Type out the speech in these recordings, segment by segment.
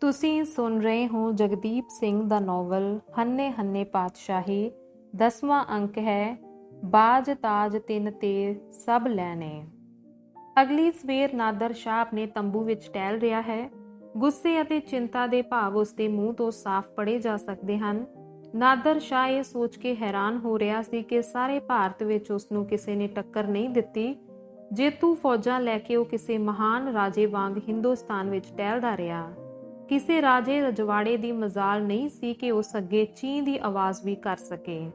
ਤੁਸੀਂ ਸੁਣ ਰਹੇ ਹੋ ਜਗਦੀਪ ਸਿੰਘ ਦਾ ਨੋਵਲ ਹੰਨੇ ਹੰਨੇ ਪਾਤਸ਼ਾਹੀ। ਦਸਵਾਂ ਅੰਕ ਹੈ, ਬਾਜ ਤਾਜ ਤਿੰਨ ਤੇ ਸਭ ਲੈਣੇ। ਅਗਲੀ ਸਵੇਰ ਨਾਦਰ ਸ਼ਾਹ ਆਪਣੇ ਤੰਬੂ ਵਿੱਚ ਟਹਿਲ ਰਿਹਾ ਹੈ। ਗੁੱਸੇ ਅਤੇ ਚਿੰਤਾ ਦੇ ਭਾਵ ਉਸਦੇ ਮੂੰਹ ਤੋਂ ਸਾਫ਼ ਪੜੇ ਜਾ ਸਕਦੇ ਹਨ। ਨਾਦਰ ਸ਼ਾਹ ਇਹ ਸੋਚ ਕੇ ਹੈਰਾਨ ਹੋ ਰਿਹਾ ਸੀ ਕਿ ਸਾਰੇ ਭਾਰਤ ਵਿੱਚ ਉਸ ਨੂੰ ਕਿਸੇ ਨੇ ਟੱਕਰ ਨਹੀਂ ਦਿੱਤੀ। ਜੇਤੂ ਫੌਜਾਂ ਲੈ ਕੇ ਉਹ ਕਿਸੇ ਮਹਾਨ ਰਾਜੇ ਵਾਂਗ ਹਿੰਦੁਸਤਾਨ ਵਿੱਚ ਟਹਿਲਦਾ ਰਿਹਾ। ਕਿਸੇ ਰਾਜੇ ਰਜਵਾੜੇ ਦੀ ਮਜ਼ਾਲ ਨਹੀਂ ਸੀ ਕਿ ਉਸ ਅੱਗੇ ਚੀਂ ਦੀ ਆਵਾਜ਼ ਵੀ ਕਰ ਸਕੇ।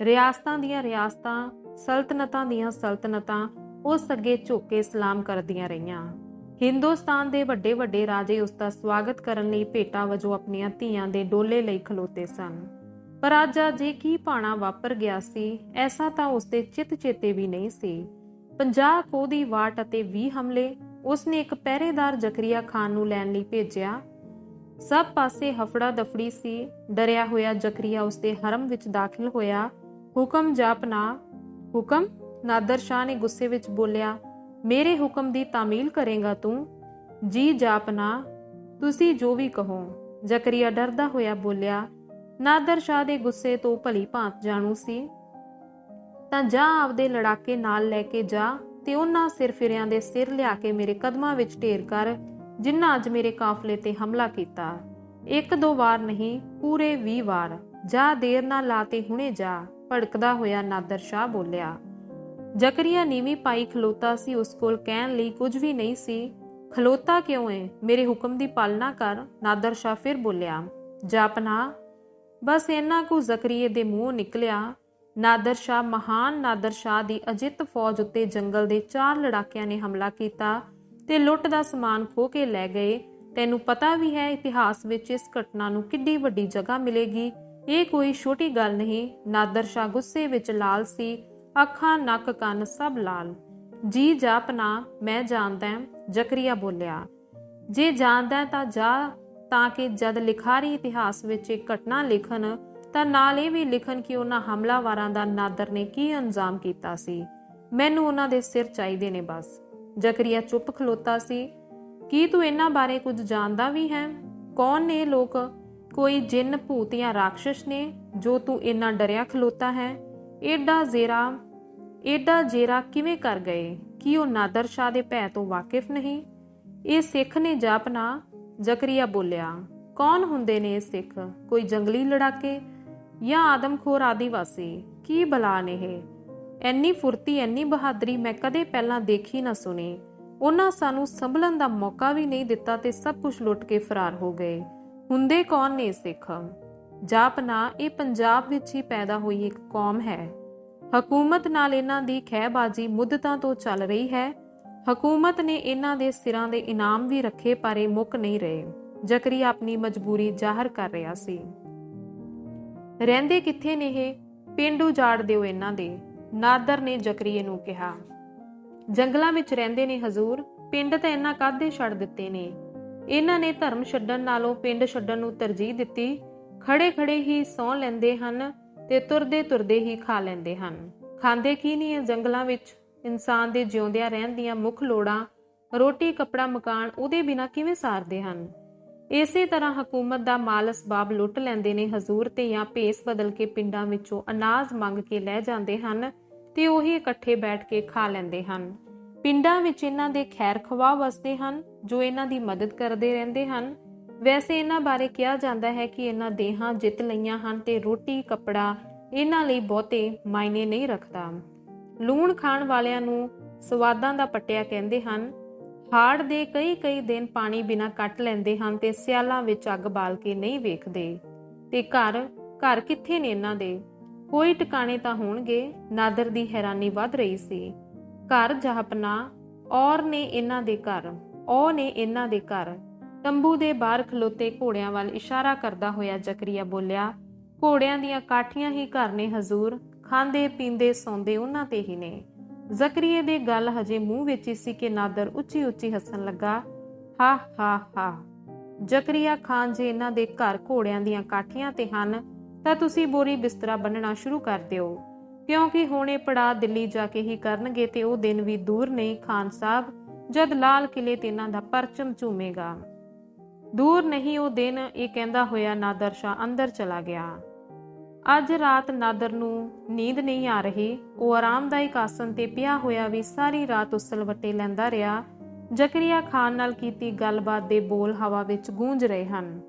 ਰਿਆਸਤਾਂ ਦੀਆਂ ਰਿਆਸਤਾਂ, ਸਲਤਨਤਾਂ ਦੀਆਂ ਸਲਤਨਤਾਂ, ਉਸ ਅੱਗੇ ਝੁੱਕੇ ਸਲਾਮ ਕਰਦੀਆਂ ਰਹੀਆਂ। ਹਿੰਦੁਸਤਾਨ ਦੇ ਵੱਡੇ ਵੱਡੇ ਰਾਜੇ ਉਸ ਦਾ ਸਵਾਗਤ ਕਰਨ ਲਈ ਭੇਟਾ ਵਜੋਂ ਆਪਣੀਆਂ ਧੀਆਂ ਦੇ ਡੋਲੇ ਲਈ ਖਲੋਤੇ ਸਨ। ਪਰ ਅੱਜ ਅਜੇ ਕੀ ਪਾਣਾ ਵਾਪਰ ਗਿਆ ਸੀ, ਐਸਾ ਤਾਂ ਉਸਦੇ ਚਿੱਤ ਚੇਤੇ ਵੀ ਨਹੀਂ ਸੀ। 50 ਕੋਹ ਦੀ ਵਾਟ ਅਤੇ 20 ਹਮਲੇ ਉਸਨੇ ਇੱਕ ਪਹਿਰੇਦਾਰ ਜ਼ਕਰੀਆ ਖਾਨ ਨੂੰ ਲੈਣ ਲਈ ਭੇਜਿਆ ਸਭ ਪਾਸੇ ਹਫੜਾ ਦਫੜੀ ਸੀ। ਡਰਿਆ ਹੋਇਆ ਜ਼ਕਰੀਆ ਉਸਦੇ ਹਰਮ ਵਿੱਚ ਦਾਖਲ ਹੋਇਆ। ਹੁਕਮ ਜਾਪਨਾ ਹੁਕਮ? ਨਾਦਰ ਸ਼ਾਹ ਨੇ ਗੁੱਸੇ ਵਿੱਚ ਬੋਲਿਆ, ਮੇਰੇ ਹੁਕਮ ਦੀ ਤਾਮੀਲ ਕਰੇਗਾ ਤੂੰ? ਜੀ ਜਾਪਨਾ ਤੁਸੀਂ ਜੋ ਵੀ ਕਹੋ। ਜ਼ਕਰੀਆ ਡਰਦਾ ਹੋਇਆ ਬੋਲਿਆ, ਨਾਦਰ ਸ਼ਾਹ ਦੇ ਗੁੱਸੇ ਤੋਂ ਭਲੀ ਭਾਂਤ ਜਾਣੂ ਸੀ। ਤਾਂ ਜਾ ਆਪਦੇ ਲੜਾਕੇ ਨਾਲ ਲੈ ਕੇ ਜਾ ਤੇ ਉਹਨਾਂ ਸਿਰ ਫਿਰਿਆਂ ਦੇ ਸਿਰ ਲਿਆ ਕੇ ਮੇਰੇ ਕਦਮਾਂ ਵਿੱਚ ਢੇਰ ਕਰ। ਜਿਨ੍ਹਾਂ ਅੱਜ ਮੇਰੇ ਕਾਫਲੇ ਤੇ ਹਮਲਾ ਕੀਤਾ। ਇੱਕ ਦੋ ਵਾਰ ਨਹੀਂ, ਪੂਰੇ 20 ਵਾਰ। ਜਾ ਦੇਰ ਨਾ ਲਾਤੇ ਹੁਣੇ ਜਾ, ਭੜਕਦਾ ਹੋਇਆ ਨਾਦਰ ਸ਼ਾਹ ਬੋਲਿਆ। ਜ਼ਕਰੀਆ ਨੀਵੀਂ ਪਾਈ ਖਲੋਤਾ ਸੀ, ਉਸ ਕੋਲ ਕਹਿਣ ਲਈ ਕੁਝ ਵੀ ਨਹੀਂ ਸੀ। ਖਲੋਤਾ ਕਿਉਂ ਹੈ ਮੇਰੇ ਹੁਕਮ ਦੀ ਪਾਲਣਾ ਕਰ, ਨਾਦਰ ਸ਼ਾਹ ਫਿਰ ਬੋਲਿਆ। ਜਾਪਨਾ ਬਸ ਇਹਨਾਂ ਕੁ ਜ਼ਕਰੀਏ ਦੇ ਮੂੰਹ ਨਿਕਲਿਆ। ਨਾਦਰ ਸ਼ਾਹ, ਮਹਾਨ ਨਾਦਰ ਸ਼ਾਹ ਦੀ ਅਜਿੱਤ ਫੌਜ ਉੱਤੇ ਜੰਗਲ ਦੇ ਚਾਰ ਲੜਾਕਿਆਂ ਨੇ ਹਮਲਾ ਕੀਤਾ। ਤੇ ਲੁੱਟ ਦਾ ਸਮਾਨ ਖੋ ਕੇ ਲੈ ਗਏ। ਤੈਨੂੰ ਪਤਾ ਵੀ ਹੈ, ਇਤਿਹਾਸ ਵਿੱਚ ਇਸ ਘਟਨਾ ਨੂੰ ਕਿੱਡੀ ਵੱਡੀ ਜਗ੍ਹਾ ਮਿਲੇਗੀ। ਇਹ ਕੋਈ ਛੋਟੀ ਗੱਲ ਨਹੀਂ, ਨਾਦਰ ਸ਼ਾਹ ਗੁੱਸੇ ਵਿੱਚ ਲਾਲ ਸੀ, ਅੱਖਾਂ, ਨੱਕ, ਕੰਨ ਸਭ ਲਾਲ। ਜੀ ਜਾਪਨਾ ਮੈਂ ਜਾਣਦਾ ਜ਼ਕਰੀਆ ਬੋਲਿਆ। ਜੇ ਜਾਣਦਾ ਤਾਂ ਜਾ, ਤਾਂ ਕਿ ਜਦ ਲਿਖਾਰੀ ਇਤਿਹਾਸ ਵਿੱਚ ਇੱਕ ਘਟਨਾ ਲਿਖਣ, ਤਾਂ ਨਾਲ ਇਹ ਵੀ ਲਿਖਣ ਕਿ ਉਹਨਾਂ ਹਮਲਾਵਾਰਾਂ ਦਾ ਨਾਦਰ ਨੇ ਕੀ ਅੰਜਾਮ ਕੀਤਾ ਸੀ। ਮੈਨੂੰ ਉਹਨਾਂ ਦੇ ਸਿਰ ਚਾਹੀਦੇ ਨੇ ਬਸ। ਜ਼ਕਰੀਆ ਚੁੱਪ ਖਲੋਤਾ ਸੀ, ਕੀ ਤੂੰ ਇਹਨਾਂ ਬਾਰੇ ਕੁਝ ਜਾਣਦਾ ਵੀ ਹੈ? ਕੌਣ ਨੇ ਲੋਕ? ਕੋਈ ਜਿੰਨ ਭੂਤ ਜਾਂ ਰਾਖਸ਼ ਨੇ ਜੋ ਤੂੰ ਇੰਨਾ ਡਰਿਆ ਖਲੋਤਾ ਹੈ? ਏਡਾ ਜ਼ੇਰਾ, ਏਡਾ ਜੇਰਾ ਕਿਵੇਂ ਕਰ ਗਏ? ਕੀ ਉਹ ਨਾਦਰ ਸ਼ਾਹ ਦੇ ਭੈ ਤੋਂ ਵਾਕਿਫ ਨਹੀਂ? ਇਹ ਸਿੱਖ ਨੇ ਜਾਪਨਾ ਜ਼ਕਰੀਆ ਬੋਲਿਆ, ਕੌਣ ਹੁੰਦੇ ਨੇ ਇਹ ਸਿੱਖ? ਕੋਈ ਜੰਗਲੀ ਲੜਾਕੇ ਜਾਂ ਆਦਮਖੋਰ ਆਦੀਵਾਸੀ? ਕੀ ਬਲਾ ਨੇ ਇਹ? ਐਨੀ ਫੁਰਤੀ, ਐਨੀ ਬਹਾਦਰੀ ਮੈਂ ਕਦੇ ਪਹਿਲਾਂ ਦੇਖੀ ਨਾ ਸੁਣੀ। ਉਹਨਾਂ ਸਾਨੂੰ ਸੰਭਲਣ ਦਾ ਮੌਕਾ ਵੀ ਨਹੀਂ ਦਿੱਤਾ ਤੇ ਸਭ ਕੁਝ ਲੁੱਟ ਕੇ ਫਰਾਰ ਹੋ ਗਏ। ਹੁੰਦੇ ਕੌਣ ਨੇ ਸਿੱਖ? ਜਾਪਨਾ ਇਹ ਪੰਜਾਬ ਵਿੱਚ ਹੀ ਪੈਦਾ ਹੋਈ ਇੱਕ ਕੌਮ ਹੈ। ਹਕੂਮਤ ਨਾਲ ਇਹਨਾਂ ਦੀ ਖਹਿਬਾਜ਼ੀ ਮੁੱਦਤਾਂ ਤੋਂ ਚੱਲ ਰਹੀ ਹੈ। ਹਕੂਮਤ ਨੇ ਇਹਨਾਂ ਦੇ ਸਿਰਾਂ ਦੇ ਇਨਾਮ ਵੀ ਰੱਖੇ, ਪਰ ਇਹ ਮੁੱਕ ਨਹੀਂ ਰਹੇ। ਜ਼ਕਰੀਆ ਆਪਣੀ ਮਜਬੂਰੀ ਜ਼ਾਹਰ ਕਰ ਰਿਹਾ ਸੀ। ਰਹਿੰਦੇ ਕਿੱਥੇ ਨੇ ਇਹ? ਪਿੰਡ ਉਜਾੜ ਦਿਓ ਇਹਨਾਂ ਦੇ। ਨਾਦਰ ਨੇ ਜ਼ਕਰੀਏ ਨੂੰ ਕਿਹਾ, ਜੰਗਲਾਂ ਵਿੱਚ ਰਹਿੰਦੇ ਨੇ ਹਜ਼ੂਰ, ਪਿੰਡ ਤਾਂ ਇਹਨਾਂ ਕਾਦੇ ਛੱਡ ਦਿੱਤੇ ਨੇ? ਇਹਨਾਂ ਨੇ ਧਰਮ ਛੱਡਣ ਨਾਲੋਂ ਪਿੰਡ ਛੱਡਣ ਨੂੰ ਤਰਜੀਹ ਦਿੱਤੀ ਖੜੇ ਖੜੇ ਹੀ ਸੌ ਲੈਂਦੇ ਹਨ ਤੇ ਤੁਰਦੇ ਤੁਰਦੇ ਹੀ ਖਾ ਲੈਂਦੇ ਹਨ। ਖਾਂਦੇ ਕੀ ਨਹੀਂ ਇਹ ਜੰਗਲਾਂ ਵਿੱਚ? ਇਨਸਾਨ ਦੇ ਜਿਉਂਦਿਆਂ ਰਹਿਣ ਦੀਆਂ ਮੁੱਖ ਲੋੜਾਂ, ਰੋਟੀ, ਕੱਪੜਾ, ਮਕਾਨ ਉਹਦੇ ਬਿਨਾ ਕਿਵੇਂ ਸਾਰਦੇ ਹਨ? ਇਸੇ ਤਰ੍ਹਾਂ ਹਕੂਮਤ ਦਾ ਮਾਲ ਅਸਬਾਬ ਲੁੱਟ ਲੈਂਦੇ ਨੇ ਹਜ਼ੂਰ ਤੇ ਜਾਂ ਭੇਸ ਬਦਲ ਕੇ ਪਿੰਡਾਂ ਵਿੱਚੋਂ ਅਨਾਜ ਮੰਗ ਕੇ ਲੈ ਜਾਂਦੇ ਹਨ ਤੇ ਉਹੀ ਇਕੱਠੇ ਬੈਠ ਕੇ ਖਾ ਲੈਂਦੇ ਹਨ। ਪਿੰਡਾਂ ਵਿੱਚ ਇਹਨਾਂ ਦੇ ਖੈਰ ਖਵਾ ਵਸਦੇ ਹਨ, ਜੋ ਇਹਨਾਂ ਦੀ ਮਦਦ ਕਰਦੇ ਰਹਿੰਦੇ ਹਨ। ਵੈਸੇ ਇਹਨਾਂ ਬਾਰੇ ਕਿਹਾ ਜਾਂਦਾ ਹੈ ਕਿ ਇਹਨਾਂ ਦੇਹਾਂ ਜਿੱਤ ਲਈਆਂ ਹਨ ਤੇ ਰੋਟੀ, ਕੱਪੜਾ ਇਹਨਾਂ ਲਈ ਬਹੁਤੇ ਮਾਇਨੇ ਨਹੀਂ ਰੱਖਦਾ। ਲੂਣ ਖਾਣ ਵਾਲਿਆਂ ਨੂੰ ਸਵਾਦਾਂ ਦਾ ਪੱਟਿਆ ਕਹਿੰਦੇ ਹਨ ਹਾੜ ਦੇ ਕਈ ਕਈ ਦਿਨ ਪਾਣੀ ਬਿਨਾ ਕੱਟ ਲੈਂਦੇ ਹਨ ਤੇ ਸਿਆਲਾਂ ਵਿੱਚ ਅੱਗ ਬਾਲ ਕੇ ਨਹੀਂ ਵੇਖਦੇ। ਤੇ ਘਰ ਘਰ ਕਿੱਥੇ ਨੇ ਇਹਨਾਂ ਦੇ? ਕੋਈ ਟਿਕਾਣੇ ਤਾਂ ਹੋਣਗੇ, ਨਾਦਰ ਦੀ ਹੈਰਾਨੀ ਵੱਧ ਰਹੀ ਸੀ। ਘਰ ਜਹਪਨਾ, ਔਰ ਨੇ ਇਹਨਾਂ ਦੇ ਘਰ ਉਹ ਨੇ ਇਹਨਾਂ ਦੇ ਘਰ। ਤੰਬੂ ਦੇ ਬਾਹਰ ਖਲੋਤੇ ਘੋੜਿਆਂ ਵੱਲ ਇਸ਼ਾਰਾ ਕਰਦਾ ਹੋਇਆ ਜ਼ਕਰੀਆ ਬੋਲਿਆ, ਘੋੜਿਆਂ ਦੀਆਂ ਕਾਠੀਆਂ ਹੀ ਘਰ ਨੇ, ਹਜ਼ੂਰ। ਖਾਂਦੇ, ਪੀਂਦੇ, ਸੌਂਦੇ ਉਹਨਾਂ ਤੇ ਹੀ ਨੇ। ਜ਼ਕਰੀਏ ਦੇ ਗੱਲ ਹਜੇ ਮੂੰਹ ਵਿੱਚ ਹੀ ਸੀ ਕਿ ਨਾਦਰ ਉੱਚੀ ਉੱਚੀ ਹੱਸਣ ਲੱਗਾ, ਹਾ ਹਾ ਹਾ। ਜ਼ਕਰੀਆ ਖਾਨ ਜੇ ਇਹਨਾਂ ਦੇ ਘਰ ਘੋੜਿਆਂ ਦੀਆਂ ਕਾਠੀਆਂ ਤੇ ਹਨ, ਤਾਂ ਤੁਸੀਂ ਬੋਰੀ ਬਿਸਤਰਾ ਬੰਨਣਾ ਸ਼ੁਰੂ ਕਰ ਦਿਓ। ਕਿਉਂਕਿ ਹੁਣੇ ਪੜਾ ਦਿੱਲੀ ਜਾ ਕੇ ਹੀ ਕਰਨਗੇ ਤੇ ਉਹ ਦਿਨ ਵੀ ਦੂਰ ਨਹੀਂ ਖਾਨ ਸਾਹਿਬ, ਜਦ ਲਾਲ ਕਿਲੇ ਤੇ ਇਹਨਾਂ ਦਾ ਪਰਚਮ ਝੂਮੇਗਾ। ਦੂਰ ਨਹੀਂ ਉਹ ਦਿਨ, ਇਹ ਕਹਿੰਦਾ ਹੋਇਆ ਨਾਦਰ ਸ਼ਾਹ ਅੰਦਰ ਚਲਾ ਗਿਆ। ਅੱਜ ਰਾਤ ਨਾਦਰ ਨੂੰ ਨੀਂਦ ਨਹੀਂ ਆ ਰਹੀ। ਉਹ ਆਰਾਮਦਾਇਕ ਆਸਨ ਤੇ ਪਿਆ ਹੋਇਆ ਵੀ ਸਾਰੀ ਰਾਤ ਉਸਲਵੱਟੇ ਲੈਂਦਾ ਰਿਹਾ ਜ਼ਕਰੀਆ ਖਾਨ ਨਾਲ ਕੀਤੀ ਗੱਲਬਾਤ ਦੇ ਬੋਲ ਹਵਾ ਵਿੱਚ ਗੂੰਜ ਰਹੇ ਹਨ।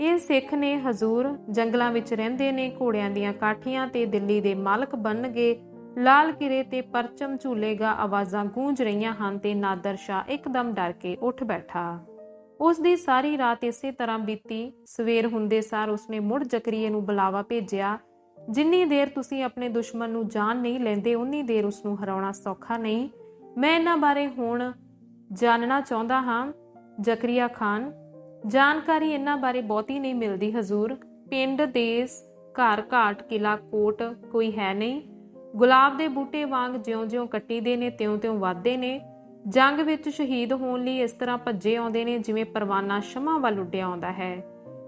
ਇਹ ਸਿੱਖ ਨੇ ਹਜ਼ੂਰ ਜੰਗਲਾਂ ਵਿੱਚ ਰਹਿੰਦੇ ਨੇ, ਘੋੜਿਆਂ ਦੀਆਂ ਕਾਠੀਆਂ ਤੇ ਦਿੱਲੀ ਦੇ ਮਾਲਕ ਬਣ ਗਏ ਲਾਲ ਕਿਰੇ ਤੇ ਪਰਚਮ ਝੂਲੇਗਾ ਆਵਾਜ਼ਾਂ ਗੂੰਜ ਰਹੀਆਂ ਹਨ ਤੇ ਨਾਦਰ ਸ਼ਾਹ ਇੱਕਦਮ ਡਰ ਕੇ ਉੱਠ ਬੈਠਾ। ਉਸ ਦੀ ਸਾਰੀ ਰਾਤ ਇਸੇ ਤਰ੍ਹਾਂ ਬੀਤੀ। ਸਵੇਰ ਹੁੰਦੇ ਸਾਰ ਉਸਨੇ ਮੁੜ ਜ਼ਕਰੀਏ ਨੂੰ ਬੁਲਾਵਾ ਭੇਜਿਆ, ਜਿੰਨੀ ਦੇਰ ਤੁਸੀਂ ਆਪਣੇ ਦੁਸ਼ਮਣ ਨੂੰ ਜਾਣ ਨਹੀਂ ਲੈਂਦੇ, ਉਨੀ ਦੇਰ ਉਸ ਨੂੰ ਹਰਾਉਣਾ ਸੌਖਾ ਨਹੀਂ। ਮੈਂ ਇਹਨਾਂ ਬਾਰੇ ਹੁਣ ਜਾਣਨਾ ਚਾਹੁੰਦਾ ਹਾਂ। ਜ਼ਕਰੀਆ ਖਾਨ, ਜਾਣਕਾਰੀ ਇਹਨਾਂ ਬਾਰੇ ਬਹੁਤੀ ਨਹੀਂ ਮਿਲਦੀ ਹਜ਼ੂਰ। ਪਿੰਡ ਦੇਸ ਘਰ ਘਾਟ ਕਿਲਾ ਕੋਟ ਕੋਈ ਹੈ ਨਹੀਂ। ਗੁਲਾਬ ਦੇ ਬੂਟੇ ਵਾਂਗ ਜਿਉਂ-ਜਿਉਂ ਕੱਟੀਦੇ ਨੇ, ਤਿਉਂ-ਤਿਉਂ ਵੱਧਦੇ ਨੇ। ਜੰਗ ਵਿੱਚ ਸ਼ਹੀਦ ਹੋਣ ਲਈ ਇਸ ਤਰ੍ਹਾਂ ਭੱਜੇ ਆਉਂਦੇ ਨੇ ਜਿਵੇਂ ਪਰਵਾਨਾ ਸ਼ਮਾਂ ਵੱਲ ਉੱਡਿਆ ਆਉਂਦਾ ਹੈ।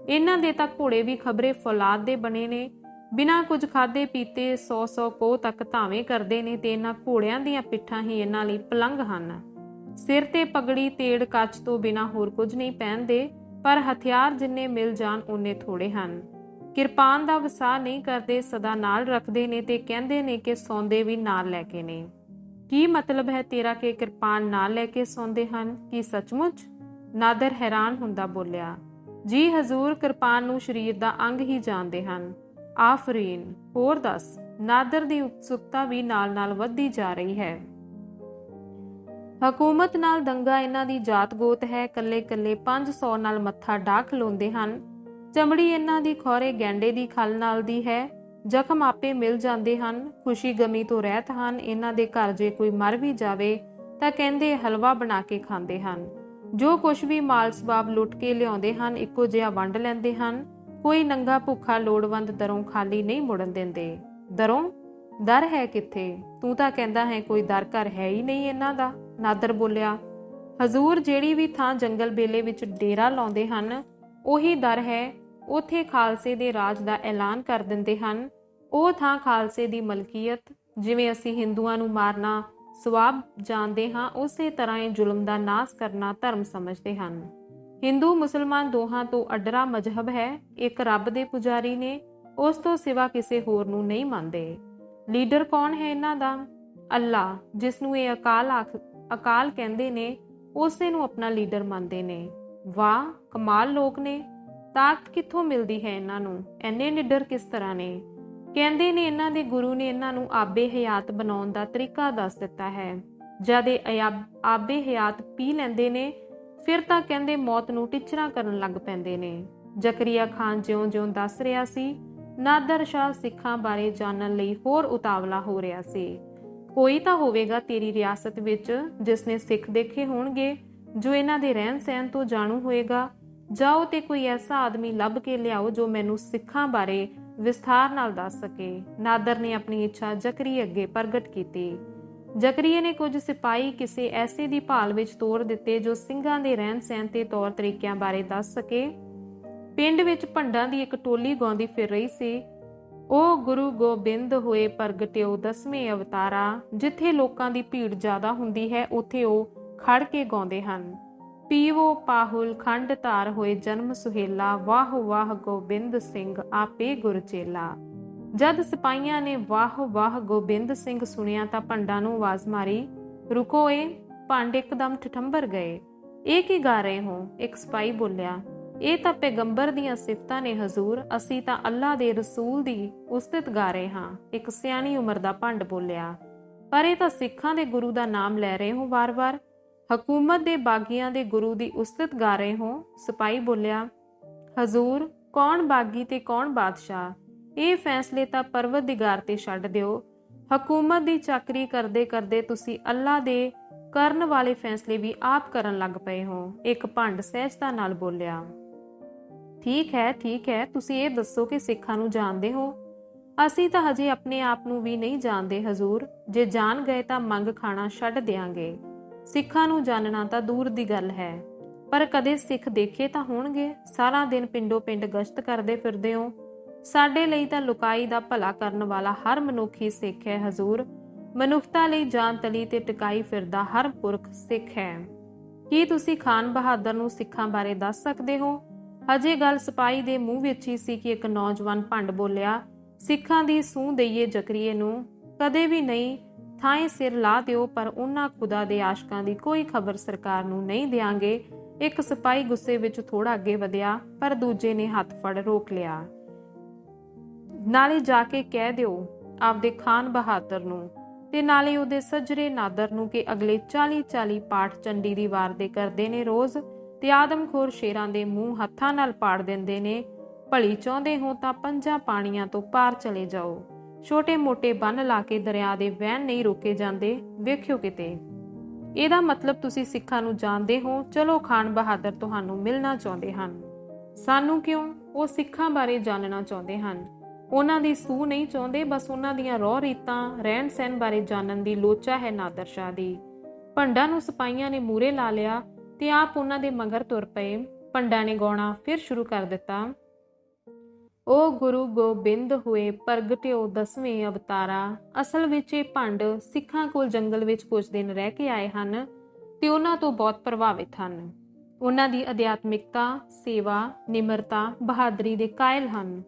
ਇਹਨਾਂ ਦੇ ਤਾਂ ਘੋੜੇ ਵੀ ਖਬਰੇ ਫੌਲਾਦ ਦੇ ਬਣੇ ਨੇ। ਬਿਨਾਂ ਕੁਝ ਖਾਦੇ ਪੀਤੇ 100-100 ਕੋਹ ਤੱਕ ਧਾਵੇਂ ਕਰਦੇ ਨੇ ਤੇ ਇਹਨਾਂ ਘੋੜਿਆਂ ਦੀਆਂ ਪਿੱਠਾਂ ਹੀ ਇਹਨਾਂ ਲਈ ਪਲੰਗ ਹਨ। ਸਿਰ ਤੇ ਪਗੜੀ ਤੇੜ ਕੱਚ ਤੋਂ ਬਿਨਾਂ ਹੋਰ ਕੁਝ ਨਹੀਂ ਪਹਿਨਦੇ, ਪਰ ਹਥਿਆਰ ਜਿੰਨੇ ਮਿਲ ਜਾਣ ਉਹਨੇ ਥੋੜੇ ਹਨ। ਕਿਰਪਾਨ ਦਾ ਵਸਾ ਨਹੀਂ ਕਰਦੇ, ਸਦਾ ਨਾਲ ਰੱਖਦੇ ਨੇ ਤੇ ਕਹਿੰਦੇ ਨੇ ਕਿ ਸੌਂਦੇ ਵੀ ਨਾਲ ਲੈ ਕੇ ਨੇ। ਕੀ ਮਤਲਬ ਹੈ ਤੇਰਾ ਕਿ ਕਿਰਪਾਨ ਨਾ ਲੈ ਕੇ ਸੌਂਦੇ ਹਨ? ਕੀ ਸੱਚਮੁੱਚ? ਨਾਦਰ ਹੈਰਾਨ ਹੁੰਦਾ ਬੋਲਿਆ, ਜੀ ਹਜ਼ੂਰ, ਕਿਰਪਾਨ ਨੂੰ ਸਰੀਰ ਦਾ ਅੰਗ ਹੀ ਜਾਣਦੇ ਹਨ। ਆਫਰੀਨ, ਹੋਰ ਦੱਸ, ਨਾਦਰ ਦੀ ਉਤਸੁਕਤਾ ਵੀ ਨਾਲ-ਨਾਲ ਵੱਧਦੀ ਜਾ ਰਹੀ ਹੈ। ਹਕੂਮਤ ਨਾਲ ਦੰਗਾ ਇਹਨਾਂ ਦੀ ਜਾਤ ਗੋਤ ਹੈ ਕੱਲੇ-ਕੱਲੇ 500 ਨਾਲ ਮੱਥਾ ਡਾਕ ਲਾਉਂਦੇ ਹਨ। ਚਮੜੀ ਇਹਨਾਂ ਦੀ ਖੋਰੇ ਗੈਂਡੇ ਦੀ ਖਲ ਨਾਲ ਦੀ ਹੈ। ਜ਼ਖਮ ਆਪੇ ਮਿਲ ਜਾਂਦੇ ਹਨ, ਖੁਸ਼ੀ ਗਮੀ ਤੋਂ ਰਹਿਤ ਹਨ, ਇਹਨਾਂ ਦੇ ਘਰ ਜੇ ਕੋਈ ਮਰ ਵੀ ਜਾਵੇ, ਤਾਂ ਕਹਿੰਦੇ ਹਲਵਾ ਬਣਾ ਕੇ ਖਾਂਦੇ ਹਨ। ਜੋ ਕੁਝ ਵੀ ਮਾਲ ਸਬਾਬ ਲੁੱਟ ਕੇ ਲਿਆਉਂਦੇ ਹਨ, ਇੱਕੋ ਜਿਹਾ ਵੰਡ ਲੈਂਦੇ ਹਨ। ਕੋਈ ਨੰਗਾ ਭੁੱਖਾ ਲੋੜਵੰਦ ਦਰੋਂ ਖਾਲੀ ਨਹੀਂ ਮੁੜਨ ਦਿੰਦੇ। ਦਰੋਂ? ਦਰ ਹੈ ਕਿੱਥੇ? ਤੂੰ ਤਾਂ ਕਹਿੰਦਾ ਹੈ, ਕੋਈ ਦਰ ਘਰ ਹੈ ਹੀ ਨਹੀਂ ਇਹਨਾਂ ਦਾ, ਨਾਦਰ ਬੋਲਿਆ। ਹਜ਼ੂਰ ਜਿਹੜੀ ਵੀ ਥਾਂ ਜੰਗਲ ਬੇਲੇ ਵਿੱਚ ਡੇਰਾ ਲਾਉਂਦੇ ਹਨ, ਉਹੀ ਦਰ ਹੈ ਉਥੇ ਖਾਲਸੇ ਦੇ ਰਾਜ ਦਾ ਐਲਾਨ ਕਰ ਦਿੰਦੇ ਹਨ। ਉਹ ਥਾਂ ਖਾਲਸੇ ਦੀ ਮਲਕੀਅਤ, ਜਿਵੇਂ ਅਸੀਂ ਹਿੰਦੂਆਂ ਨੂੰ ਮਾਰਨਾ, ਸਵਾਬ ਜਾਣਦੇ ਹਾਂ, ਉਸੇ ਤਰ੍ਹਾਂ ਇਹ ਜ਼ੁਲਮ ਦਾ ਨਾਸ ਕਰਨਾ ਧਰਮ ਸਮਝਦੇ ਹਨ। ਹਿੰਦੂ ਮੁਸਲਮਾਨ ਦੋਹਾਂ ਤੋਂ ਅਡਰਾ ਮਜਹਬ ਹੈ। ਇੱਕ ਰੱਬ ਦੇ ਪੁਜਾਰੀ ਨੇ, ਉਸ ਤੋਂ ਸਿਵਾ ਕਿਸੇ ਹੋਰ ਨੂੰ ਨਹੀਂ ਮੰਨਦੇ। ਲੀਡਰ ਕੌਣ ਹੈ ਇਹਨਾਂ ਦਾ? ਅੱਲਾ, ਜਿਸ ਨੂੰ ਇਹ ਅਕਾਲ ਆਖ, ਅਕਾਲ ਕਹਿੰਦੇ ਨੇ, ਉਸੇ ਨੂੰ ਆਪਣਾ ਲੀਡਰ ਮੰਨਦੇ ਨੇ। ਵਾਹ, ਕਮਾਲ ਲੋਕ ਨੇ। ਤਾਕਤ ਕਿੱਥੋਂ ਮਿਲਦੀ ਹੈ ਇਹਨਾਂ ਨੂੰ? ਐਨੇ ਨਿਡਰ ਕਿਸ ਤਰ੍ਹਾਂ ਨੇ? ਕਹਿੰਦੇ ਨੇ ਇਹਨਾਂ ਦੇ ਗੁਰੂ ਨੇ ਇਹਨਾਂ ਨੂੰ ਆਬੇ ਹਯਾਤ ਬਣਾਉਣ ਦਾ ਤਰੀਕਾ ਦੱਸ ਦਿੱਤਾ ਹੈ। ਜਦ ਇਹ ਆਬੇ ਹਯਾਤ ਪੀ ਲੈਂਦੇ ਨੇ, ਫਿਰ ਤਾਂ ਕਹਿੰਦੇ ਮੌਤ ਨੂੰ ਟਿਚਰਾ ਕਰਨ ਲੱਗ ਪੈਂਦੇ ਨੇ। ਜ਼ਕਰੀਆ ਖਾਨ ਜਿਉਂ-ਜਿਉਂ ਦੱਸ ਰਿਹਾ ਸੀ, ਨਾਦਰ ਸ਼ਾਹ ਸਿੱਖਾਂ ਬਾਰੇ ਜਾਣਨ ਲਈ ਹੋਰ ਉਤਾਵਲਾ ਹੋ ਰਿਹਾ ਸੀ। ਕੋਈ ਤਾਂ ਹੋਵੇਗਾ ਤੇਰੀ ਰਿਆਸਤ ਵਿੱਚ, ਜਿਸ ਨੇ ਸਿੱਖ ਦੇਖੇ ਹੋਣਗੇ, ਜੋ ਇਹਨਾਂ ਦੇ ਰਹਿਣ ਸਹਿਣ ਤੋਂ ਜਾਣੂ ਹੋਏਗਾ ਜਾਓ ਤੇ ਕੋਈ ਐਸਾ ਆਦਮੀ ਲੱਭ ਕੇ ਲਿਆਓ ਜੋ ਮੈਨੂੰ ਸਿੱਖਾਂ ਬਾਰੇ ਵਿਸਥਾਰ ਨਾਲ ਦੱਸ ਸਕੇ। ਨਾਦਰ ਨੇ ਆਪਣੀ ਇੱਛਾ ਜ਼ਕਰੀ ਅੱਗੇ ਪ੍ਰਗਟ ਕੀਤੀ। ਜ਼ਕਰੀਏ ਨੇ ਕੁਝ ਸਿਪਾਹੀ ਕਿਸੇ ਐਸੇ ਦੀ ਭਾਲ ਵਿੱਚ ਤੋਰ ਦਿੱਤੇ ਜੋ ਸਿੰਘਾਂ ਦੇ ਰਹਿਣ ਸਹਿਣ ਤੇ ਤੌਰ ਤਰੀਕਿਆਂ ਬਾਰੇ ਦੱਸ ਸਕੇ। ਪਿੰਡ ਵਿੱਚ ਭੰਡਾਂ ਦੀ ਇੱਕ ਟੋਲੀ ਗਾਉਂਦੀ ਫਿਰ ਰਹੀ ਸੀ। ਉਹ ਗੁਰੂ ਗੋਬਿੰਦ ਹੋਏ ਪ੍ਰਗਟਿਓ ਦਸਵੇਂ ਅਵਤਾਰਾ, ਜਿੱਥੇ ਲੋਕਾਂ ਦੀ ਭੀੜ ਜ਼ਿਆਦਾ ਹੁੰਦੀ ਹੈ, ਉੱਥੇ ਉਹ ਖੜ ਕੇ ਗਾਉਂਦੇ ਹਨ। ਪੀਵੋ ਪਾਹੁਲ ਖੰਡ ਧਾਰ ਹੋਏ ਜਨਮ ਸੁਹੇਲਾ, ਵਾਹ ਵਾਹ ਗੋਬਿੰਦ ਸਿੰਘ ਆਪੇ ਗੁਰਚੇਲਾ ਜਦ ਸਿਪਾਹੀਆਂ ਨੇ ਵਾਹ ਵਾਹ ਗੋਬਿੰਦ ਸਿੰਘ ਸੁਣਿਆ ਤਾਂ ਪੰਡਾਂ ਨੂੰ ਆਵਾਜ਼ ਮਾਰੀ, ਰੁਕੋ ਏ, ਭੰਡ ਇੱਕਦਮ ਠਠੰਬਰ ਗਏ। ਇਹ ਕੀ ਗਾ ਰਹੇ ਹੋ? ਇੱਕ ਸਿਪਾਹੀ ਬੋਲਿਆ, ਇਹ ਤਾਂ ਪੈਗੰਬਰ ਦੀਆਂ ਸਿਫਤਾਂ ਨੇ ਹਜ਼ੂਰ, ਅਸੀਂ ਤਾਂ ਅੱਲਾ ਦੇ ਰਸੂਲ ਦੀ ਉਸਤਤ ਗਾ ਰਹੇ ਹਾਂ। ਇੱਕ ਸਿਆਣੀ ਉਮਰ ਦਾ ਭੰਡ ਬੋਲਿਆ, ਪਰ ਇਹ ਤਾਂ ਸਿੱਖਾਂ ਦੇ ਗੁਰੂ ਦਾ ਨਾਮ ਲੈ ਰਹੇ ਹੋ ਵਾਰ-ਵਾਰ। ਹਕੂਮਤ ਦੇ ਬਾਗੀਆਂ ਦੇ ਗੁਰੂ ਦੀ ਉਸਤਤ ਗਾ ਰਹੇ ਹੋ, ਸਿਪਾਹੀ ਬੋਲਿਆ, ਹਜ਼ੂਰ, ਕੌਣ ਬਾਗੀ ਤੇ ਕੌਣ ਬਾਦਸ਼ਾਹ? ਇਹ ਫੈਸਲੇ ਤਾਂ ਪਰਵਤਦਿਗਾਰ ਤੇ ਛੱਡ ਦਿਓ। ਹਕੂਮਤ ਦੀ ਚਾਕਰੀ ਕਰਦੇ ਕਰਦੇ ਤੁਸੀਂ ਅੱਲਾ ਦੇ ਕਰਨ ਵਾਲੇ ਫੈਸਲੇ ਵੀ ਆਪ ਕਰਨ ਲੱਗ ਪਏ ਹੋ, ਇੱਕ ਭੰਡ ਸਹਿਜਤਾ ਨਾਲ ਬੋਲਿਆ। ਠੀਕ ਹੈ ਠੀਕ ਹੈ, ਤੁਸੀਂ ਇਹ ਦੱਸੋ ਕਿ ਸਿੱਖਾਂ ਨੂੰ ਜਾਣਦੇ ਹੋ? ਅਸੀਂ ਤਾਂ ਹਜੇ ਆਪਣੇ ਆਪ ਨੂੰ ਵੀ ਨਹੀਂ ਜਾਣਦੇ, ਹਜ਼ੂਰ। ਜੇ ਜਾਣ ਗਏ ਤਾਂ ਮੰਗ ਖਾਣਾ ਛੱਡ ਦੇਾਂਗੇ ਸਿੱਖਾਂ ਨੂੰ ਜਾਣਨਾ ਤਾਂ ਦੂਰ ਦੀ ਗੱਲ ਹੈ। ਪਰ ਕਦੇ ਸਿੱਖ ਦੇਖੇ ਤਾਂ ਹੋਣਗੇ। ਸਾਰਾ ਦਿਨ ਪਿੰਡੋ ਪਿੰਡ ਗਸ਼ਤ ਕਰਦੇ ਫਿਰਦੇ ਹੋ। ਸਾਡੇ ਲਈ ਤਾਂ ਲੁਕਾਈ ਦਾ ਭਲਾ ਕਰਨ ਵਾਲਾ ਹਰ ਮਨੁੱਖ ਹੀ ਸਿੱਖ ਹੈ ਹਜ਼ੂਰ। ਮਨੁੱਖਤਾ ਲਈ ਜਾਨ ਤਲੀ ਤੇ ਟਿਕਾਈ ਫਿਰਦਾ ਹਰ ਪੁਰਖ ਸਿੱਖ ਹੈ। ਕੀ ਤੁਸੀਂ ਖਾਨ ਬਹਾਦਰ ਨੂੰ ਸਿੱਖਾਂ ਬਾਰੇ ਦੱਸ ਸਕਦੇ ਹੋ? ਅਜੇ ਗੱਲ ਸਿਪਾਹੀ ਦੇ ਮੂੰਹ ਵਿੱਚ ਹੀ ਸੀ ਕਿ ਇੱਕ ਨੌਜਵਾਨ ਭੰਡ ਬੋਲਿਆ, ਸਿੱਖਾਂ ਦੀ ਸੂਹ ਦਈਏ ਜਕਰੀਏ ਨੂੰ। ਕਦੇ ਵੀ ਨਹੀਂ ਥਾਂ ਸਿਰ ਲਾ ਦਿਓ, ਪਰ ਉਹਨਾਂ ਖੁਦਾ ਦੇ ਆਸ਼ਕਾਂ ਦੀ ਕੋਈ ਖਬਰ ਸਰਕਾਰ ਨੂੰ ਨਹੀਂ ਦਿਆਂਗੇ। ਇੱਕ ਸਿਪਾਹੀ ਗੁੱਸੇ ਵਿੱਚ ਥੋੜਾ ਅੱਗੇ ਵਧਿਆ, ਪਰ ਦੂਜੇ ਨੇ ਹੱਥ ਫੜ ਰੋਕ ਲਿਆ। ਨਾਲੇ ਜਾ ਕੇ ਕਹਿ ਦਿਓ, ਆਪਦੇ ਖਾਨ ਬਹਾਦਰ ਨੂੰ ਤੇ ਨਾਲੇ ਉਹਦੇ ਸੱਜਰੇ ਨਾਦਰ ਨੂੰ ਕਿ ਅਗਲੇ 40-40 ਪਾਠ ਚੰਡੀ ਦੀ ਵਾਰ ਦੇ ਕਰਦੇ ਨੇ ਰੋਜ਼ ਤੇ ਆਦਮਖੋਰ ਸ਼ੇਰਾਂ ਦੇ ਮੂੰਹ ਹੱਥਾਂ ਨਾਲ ਪਾੜ ਦਿੰਦੇ ਨੇ, ਭਲੀ ਚਾਹੁੰਦੇ ਹੋ ਤਾਂ ਪੰਜਾਂ ਪਾਣੀਆਂ ਤੋਂ ਪਾਰ ਚਲੇ ਜਾਓ। ਛੋਟੇ-ਮੋਟੇ ਬੰਨ ਲਾ ਕੇ ਦਰਿਆ ਦੇ ਵਹਿਣ ਨਹੀਂ ਰੋਕੇ ਜਾਂਦੇ, ਵੇਖਿਓ ਕਿਤੇ। ਇਹਦਾ ਮਤਲਬ ਤੁਸੀਂ ਸਿੱਖਾਂ ਨੂੰ ਜਾਣਦੇ ਹੋ, ਚਲੋ ਖਾਨ ਬਹਾਦਰ ਤੁਹਾਨੂੰ ਮਿਲਣਾ ਚਾਹੁੰਦੇ ਹਨ। ਸਾਨੂੰ ਕਿਉਂ? ਉਹ ਸਿੱਖਾਂ ਬਾਰੇ ਜਾਣਨਾ ਚਾਹੁੰਦੇ ਹਨ। ਉਹਨਾਂ ਦੀ ਸੂਹ ਨਹੀਂ ਚਾਹੁੰਦੇ, ਬਸ ਉਹਨਾਂ ਦੀਆਂ ਰੋਹ ਰੀਤਾਂ ਰਹਿਣ ਸਹਿਣ ਬਾਰੇ ਜਾਣਨ ਦੀ ਲੋਚਾ ਹੈ ਨਾਦਰ ਸ਼ਾਹ ਦੀ। ਭੰਡਾਂ ਨੂੰ ਸਿਪਾਹੀਆਂ ਨੇ ਮੂਰੇ ਲਾ ਲਿਆ ਤੇ ਆਪ ਉਹਨਾਂ ਦੇ ਮਗਰ ਤੁਰ ਪਏ। ਭੰਡਾਂ ਨੇ ਗਾਉਣਾ ਫਿਰ ਸ਼ੁਰੂ ਕਰ ਦਿੱਤਾ। ਉਹ ਗੁਰੂ ਗੋਬਿੰਦ ਹੋਏ ਪ੍ਰਗਟਿਓ ਦਸਵੇਂ ਅਵਤਾਰਾ, ਅਸਲ ਵਿੱਚ ਇਹ ਭੰਡ ਸਿੱਖਾਂ ਕੋਲ ਜੰਗਲ ਵਿੱਚ ਕੁਝ ਦਿਨ ਰਹਿ ਕੇ ਆਏ ਹਨ ਤੇ ਉਹਨਾਂ ਤੋਂ ਬਹੁਤ ਪ੍ਰਭਾਵਿਤ ਹਨ। ਉਹਨਾਂ ਦੀ ਅਧਿਆਤਮਿਕਤਾ, ਸੇਵਾ, ਨਿਮਰਤਾ, ਬਹਾਦਰੀ ਦੇ ਕਾਇਲ ਹਨ।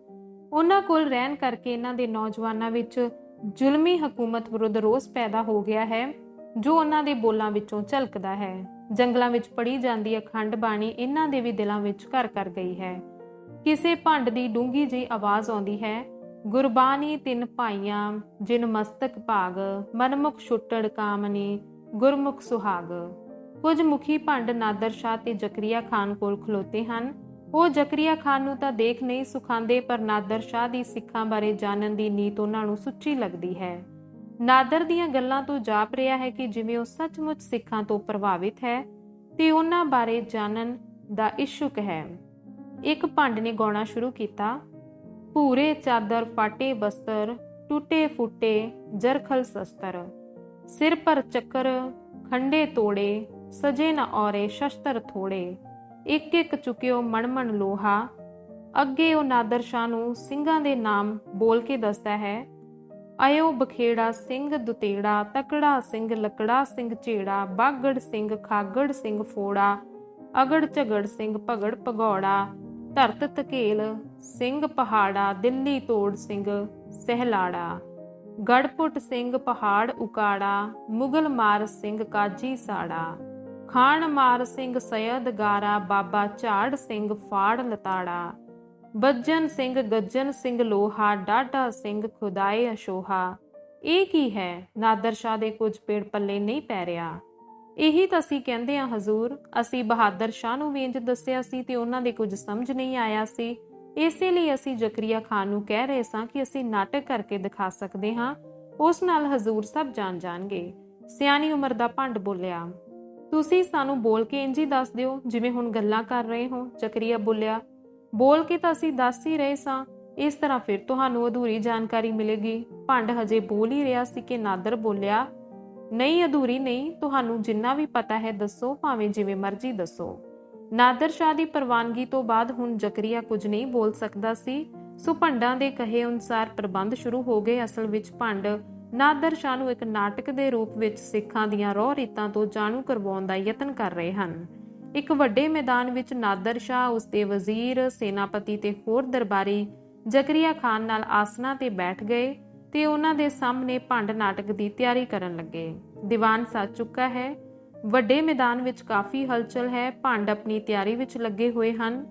ਉਹਨਾਂ ਕੋਲ ਰਹਿਣ ਕਰਕੇ ਇਹਨਾਂ ਦੇ ਨੌਜਵਾਨਾਂ ਵਿੱਚ ਜ਼ੁਲਮੀ ਹਕੂਮਤ ਵਿਰੁੱਧ ਰੋਸ ਪੈਦਾ ਹੋ ਗਿਆ ਹੈ, ਜੋ ਉਹਨਾਂ ਦੇ ਬੋਲਾਂ ਵਿੱਚੋਂ ਝਲਕਦਾ ਹੈ। ਜੰਗਲਾਂ ਵਿੱਚ ਪੜੀ ਜਾਂਦੀ ਅਖੰਡ ਬਾਣੀ ਇਹਨਾਂ ਦੇ ਵੀ ਦਿਲਾਂ ਵਿੱਚ ਘਰ ਕਰ ਗਈ ਹੈ। ਕਿਸੇ ਭੰਡ ਦੀ ਡੂੰਗੀ ਜਿਹੀ ਆਵਾਜ਼ ਆਉਂਦੀ ਹੈ, ਗੁਰਬਾਣੀ ਤਿੰਨ ਭਾਈਆਂ, ਜਿਨ ਮਸਤਕ ਭਾਗ, ਮਨਮੁਖ ਛੁੱਟੜ ਕਾਮਨੀ, ਗੁਰਮੁਖ ਸੁਹਾਗ। ਕੁਝ ਮੁਖੀ ਭੰਡ ਨਾਦਰ ਸ਼ਾਹ ਤੇ ਜ਼ਕਰੀਆ ਖਾਨ ਕੋਲ ਖਲੋਤੇ ਹਨ। ਉਹ ਜ਼ਕਰੀਆ ਖਾਨ ਨੂੰ ਤਾਂ ਦੇਖ ਨਹੀਂ ਸੁਖਾਂਦੇ, ਪਰ ਨਾਦਰ ਸ਼ਾਹ ਦੀ ਸਿੱਖਾਂ ਬਾਰੇ ਜਾਣਨ ਦੀ ਨੀਤ ਉਹਨਾਂ ਨੂੰ ਸੁੱਚੀ ਲੱਗਦੀ ਹੈ। ਨਾਦਰ ਦੀਆਂ ਗੱਲਾਂ ਤੋਂ ਜਾਪ ਰਿਹਾ ਹੈ ਕਿ ਜਿਵੇਂ ਉਹ ਸੱਚਮੁੱਚ ਸਿੱਖਾਂ ਤੋਂ ਪ੍ਰਭਾਵਿਤ ਹੈ, ਤੇ ਉਹਨਾਂ ਬਾਰੇ ਜਾਣਨ ਦਾ ਇਸ਼ੁਕ ਹੈ। ਇੱਕ ਭੰਡ ਨੇ ਗਾਉਣਾ ਸ਼ੁਰੂ ਕੀਤਾ। ਭੂਰੇ ਚਾਦਰ ਫਾਟੇ ਬਸਤਰ, ਟੁੱਟੇ ਫੁੱਟੇ, ਜਰਖਲ ਸਸਤਰ। ਸਿਰ ਪਰ ਚੱਕਰ, ਖੰਡੇ ਤੋੜੇ, ਸਜੇ ਨਾ ਔਰੇ, ਸ਼ਸਤਰ ਥੋੜੇ। ਇੱਕ ਇੱਕ ਚੁਕਿਓ ਮਣਮਣ ਲੋਹਾ। ਅੱਗੇ ਉਹ ਨਾਦਰ ਸ਼ਾਹ ਨੂੰ ਸਿੰਘਾਂ ਦੇ ਨਾਮ ਬੋਲ ਕੇ ਦੱਸਦਾ ਹੈ, ਆਇਓ ਬਖੇੜਾ ਸਿੰਘ ਦੁਤੇੜਾ, ਤਕੜਾ ਸਿੰਘ ਲਕੜਾ ਸਿੰਘ ਝੇੜਾ, ਬਾਗੜ ਸਿੰਘ ਖਾਗੜ ਸਿੰਘ ਫੋੜਾ, ਅਗੜ ਝਗੜ ਸਿੰਘ ਭਗੜ ਭਗੌੜਾ ਧਰਤ ਧਕੇਲ, ਸਿੰਘ ਪਹਾੜਾ, ਦਿੱਲੀ ਤੋੜ ਸਿੰਘ, ਸਹਿਲਾੜਾ। ਗੜਪੁੱਟ ਸਿੰਘ ਪਹਾੜ ਉਕਾੜਾ, ਮੁਗਲ ਮਾਰ ਸਿੰਘ ਕਾਜੀ ਸਾੜਾ। ਖਾਨ ਮਾਰ ਸਿੰਘ ਸੈਦ ਗਾਰਾ, ਬਾਬਾ ਝਾੜ ਸਿੰਘ ਫਾੜ ਲਤਾੜਾ। ਬੱਜਨ ਸਿੰਘ ਗੱਜਨ ਸਿੰਘ ਲੋਹਾ, ਡਾਢਾ ਸਿੰਘ ਖੁਦਾਏ ਅਸ਼ੋਹਾ। ਇਹ ਕੀ ਹੈ? ਨਾਦਰ ਸ਼ਾਹ ਦੇ ਕੁਝ ਪੇੜ ਪੱਲੇ ਨਹੀਂ ਪੈ ਰਿਹਾ। ਇਹੀ ਤਾਂ ਅਸੀਂ ਕਹਿੰਦੇ ਆ ਹਜ਼ੂਰ। ਅਸੀਂ ਬਹਾਦਰ ਸ਼ਾਹ ਨੂੰ ਵੀ ਇੰਜ ਦੱਸਿਆ ਸੀ ਤੇ ਉਹਨਾਂ ਦੇ ਕੁਝ ਸਮਝ ਨਹੀਂ ਆਇਆ ਸੀ। ਇਸੇ ਲਈ ਅਸੀਂ ਜ਼ਕਰੀਆ ਖਾਨ ਨੂੰ ਕਹਿ ਰਹੇ ਸਾਂ ਕਿ ਅਸੀਂ ਨਾਟਕ ਕਰਕੇ ਦਿਖਾ ਸਕਦੇ ਹਾਂ। ਉਸ ਨਾਲ ਹਜ਼ੂਰ ਸਭ ਜਾਣ ਜਾਣਗੇ। ਸਿਆਣੀ ਉਮਰ ਦਾ ਭੰਡ ਬੋਲਿਆ। ਤੁਸੀਂ ਸਾਨੂੰ ਬੋਲ ਕੇ ਇੰਜ ਹੀ ਦੱਸ ਦਿਓ, ਜਿਵੇਂ ਹੁਣ ਗੱਲਾਂ ਕਰ ਰਹੇ ਹੋ, ਜ਼ਕਰੀਆ ਬੋਲਿਆ। ਬੋਲ ਕੇ ਤਾਂ ਅਸੀਂ ਦੱਸ ਹੀ ਰਹੇ ਸਾਂ। ਇਸ ਤਰ੍ਹਾਂ ਫਿਰ ਤੁਹਾਨੂੰ ਅਧੂਰੀ ਜਾਣਕਾਰੀ ਮਿਲੇਗੀ। ਭੰਡ ਹਜੇ ਬੋਲ ਹੀ ਰਿਹਾ ਸੀ ਕਿ ਨਾਦਰ ਬੋਲਿਆ। ਨਹੀਂ ਅਧੂਰੀ ਨਹੀਂ, ਤੁਹਾਨੂੰ ਜਿੰਨਾ ਵੀ ਪਤਾ ਹੈ ਦੱਸੋ, ਭਾਵੇਂ ਜਿਵੇਂ ਮਰਜ਼ੀ ਦੱਸੋ। ਨਾਦਰ ਸ਼ਾਹ ਦੀ ਪ੍ਰਵਾਨਗੀ ਤੋਂ ਬਾਅਦ ਹੁਣ ਜ਼ਕਰੀਆ ਕੁਝ ਨਹੀਂ ਬੋਲ ਸਕਦਾ ਸੀ। ਸੋ ਭੰਡਾਂ ਦੇ ਕਹੇ ਅਨੁਸਾਰ ਪ੍ਰਬੰਧ ਸ਼ੁਰੂ ਹੋ ਗਏ। ਅਸਲ ਵਿੱਚ ਭੰਡ ਨਾਦਰ ਸ਼ਾਹ ਨੂੰ ਇੱਕ ਨਾਟਕ ਦੇ ਰੂਪ ਵਿੱਚ ਸਿੱਖਾਂ ਦੀਆਂ ਰੋਹ ਰੀਤਾਂ ਤੋਂ ਜਾਣੂ ਕਰਵਾਉਣ ਦਾ ਯਤਨ ਕਰ ਰਹੇ ਹਨ। ਇੱਕ ਵੱਡੇ ਮੈਦਾਨ ਵਿੱਚ ਨਾਦਰ ਸ਼ਾਹ, ਉਸ ਦੇ ਵਜ਼ੀਰ, ਸੈਨਾਪਤੀ ਤੇ ਹੋਰ ਦਰਬਾਰੀ ਜ਼ਕਰੀਆ ਖਾਨ ਨਾਲ ਆਸਨਾ ਤੇ ਬੈਠ ਗਏ। ਤੇ ਉਹਨਾਂ ਦੇ ਸਾਹਮਣੇ ਭੰਡ ਨਾਟਕ ਦੀ ਤਿਆਰੀ ਕਰਨ ਲੱਗੇ। ਦੀਵਾਨ ਸੱਜ ਚੁੱਕਾ ਹੈ। ਵੱਡੇ ਮੈਦਾਨ ਵਿੱਚ ਕਾਫੀ ਹਲਚਲ ਹੈ। ਭੰਡ ਆਪਣੀ ਤਿਆਰੀ ਵਿੱਚ ਲੱਗੇ ਹੋਏ ਹਨ।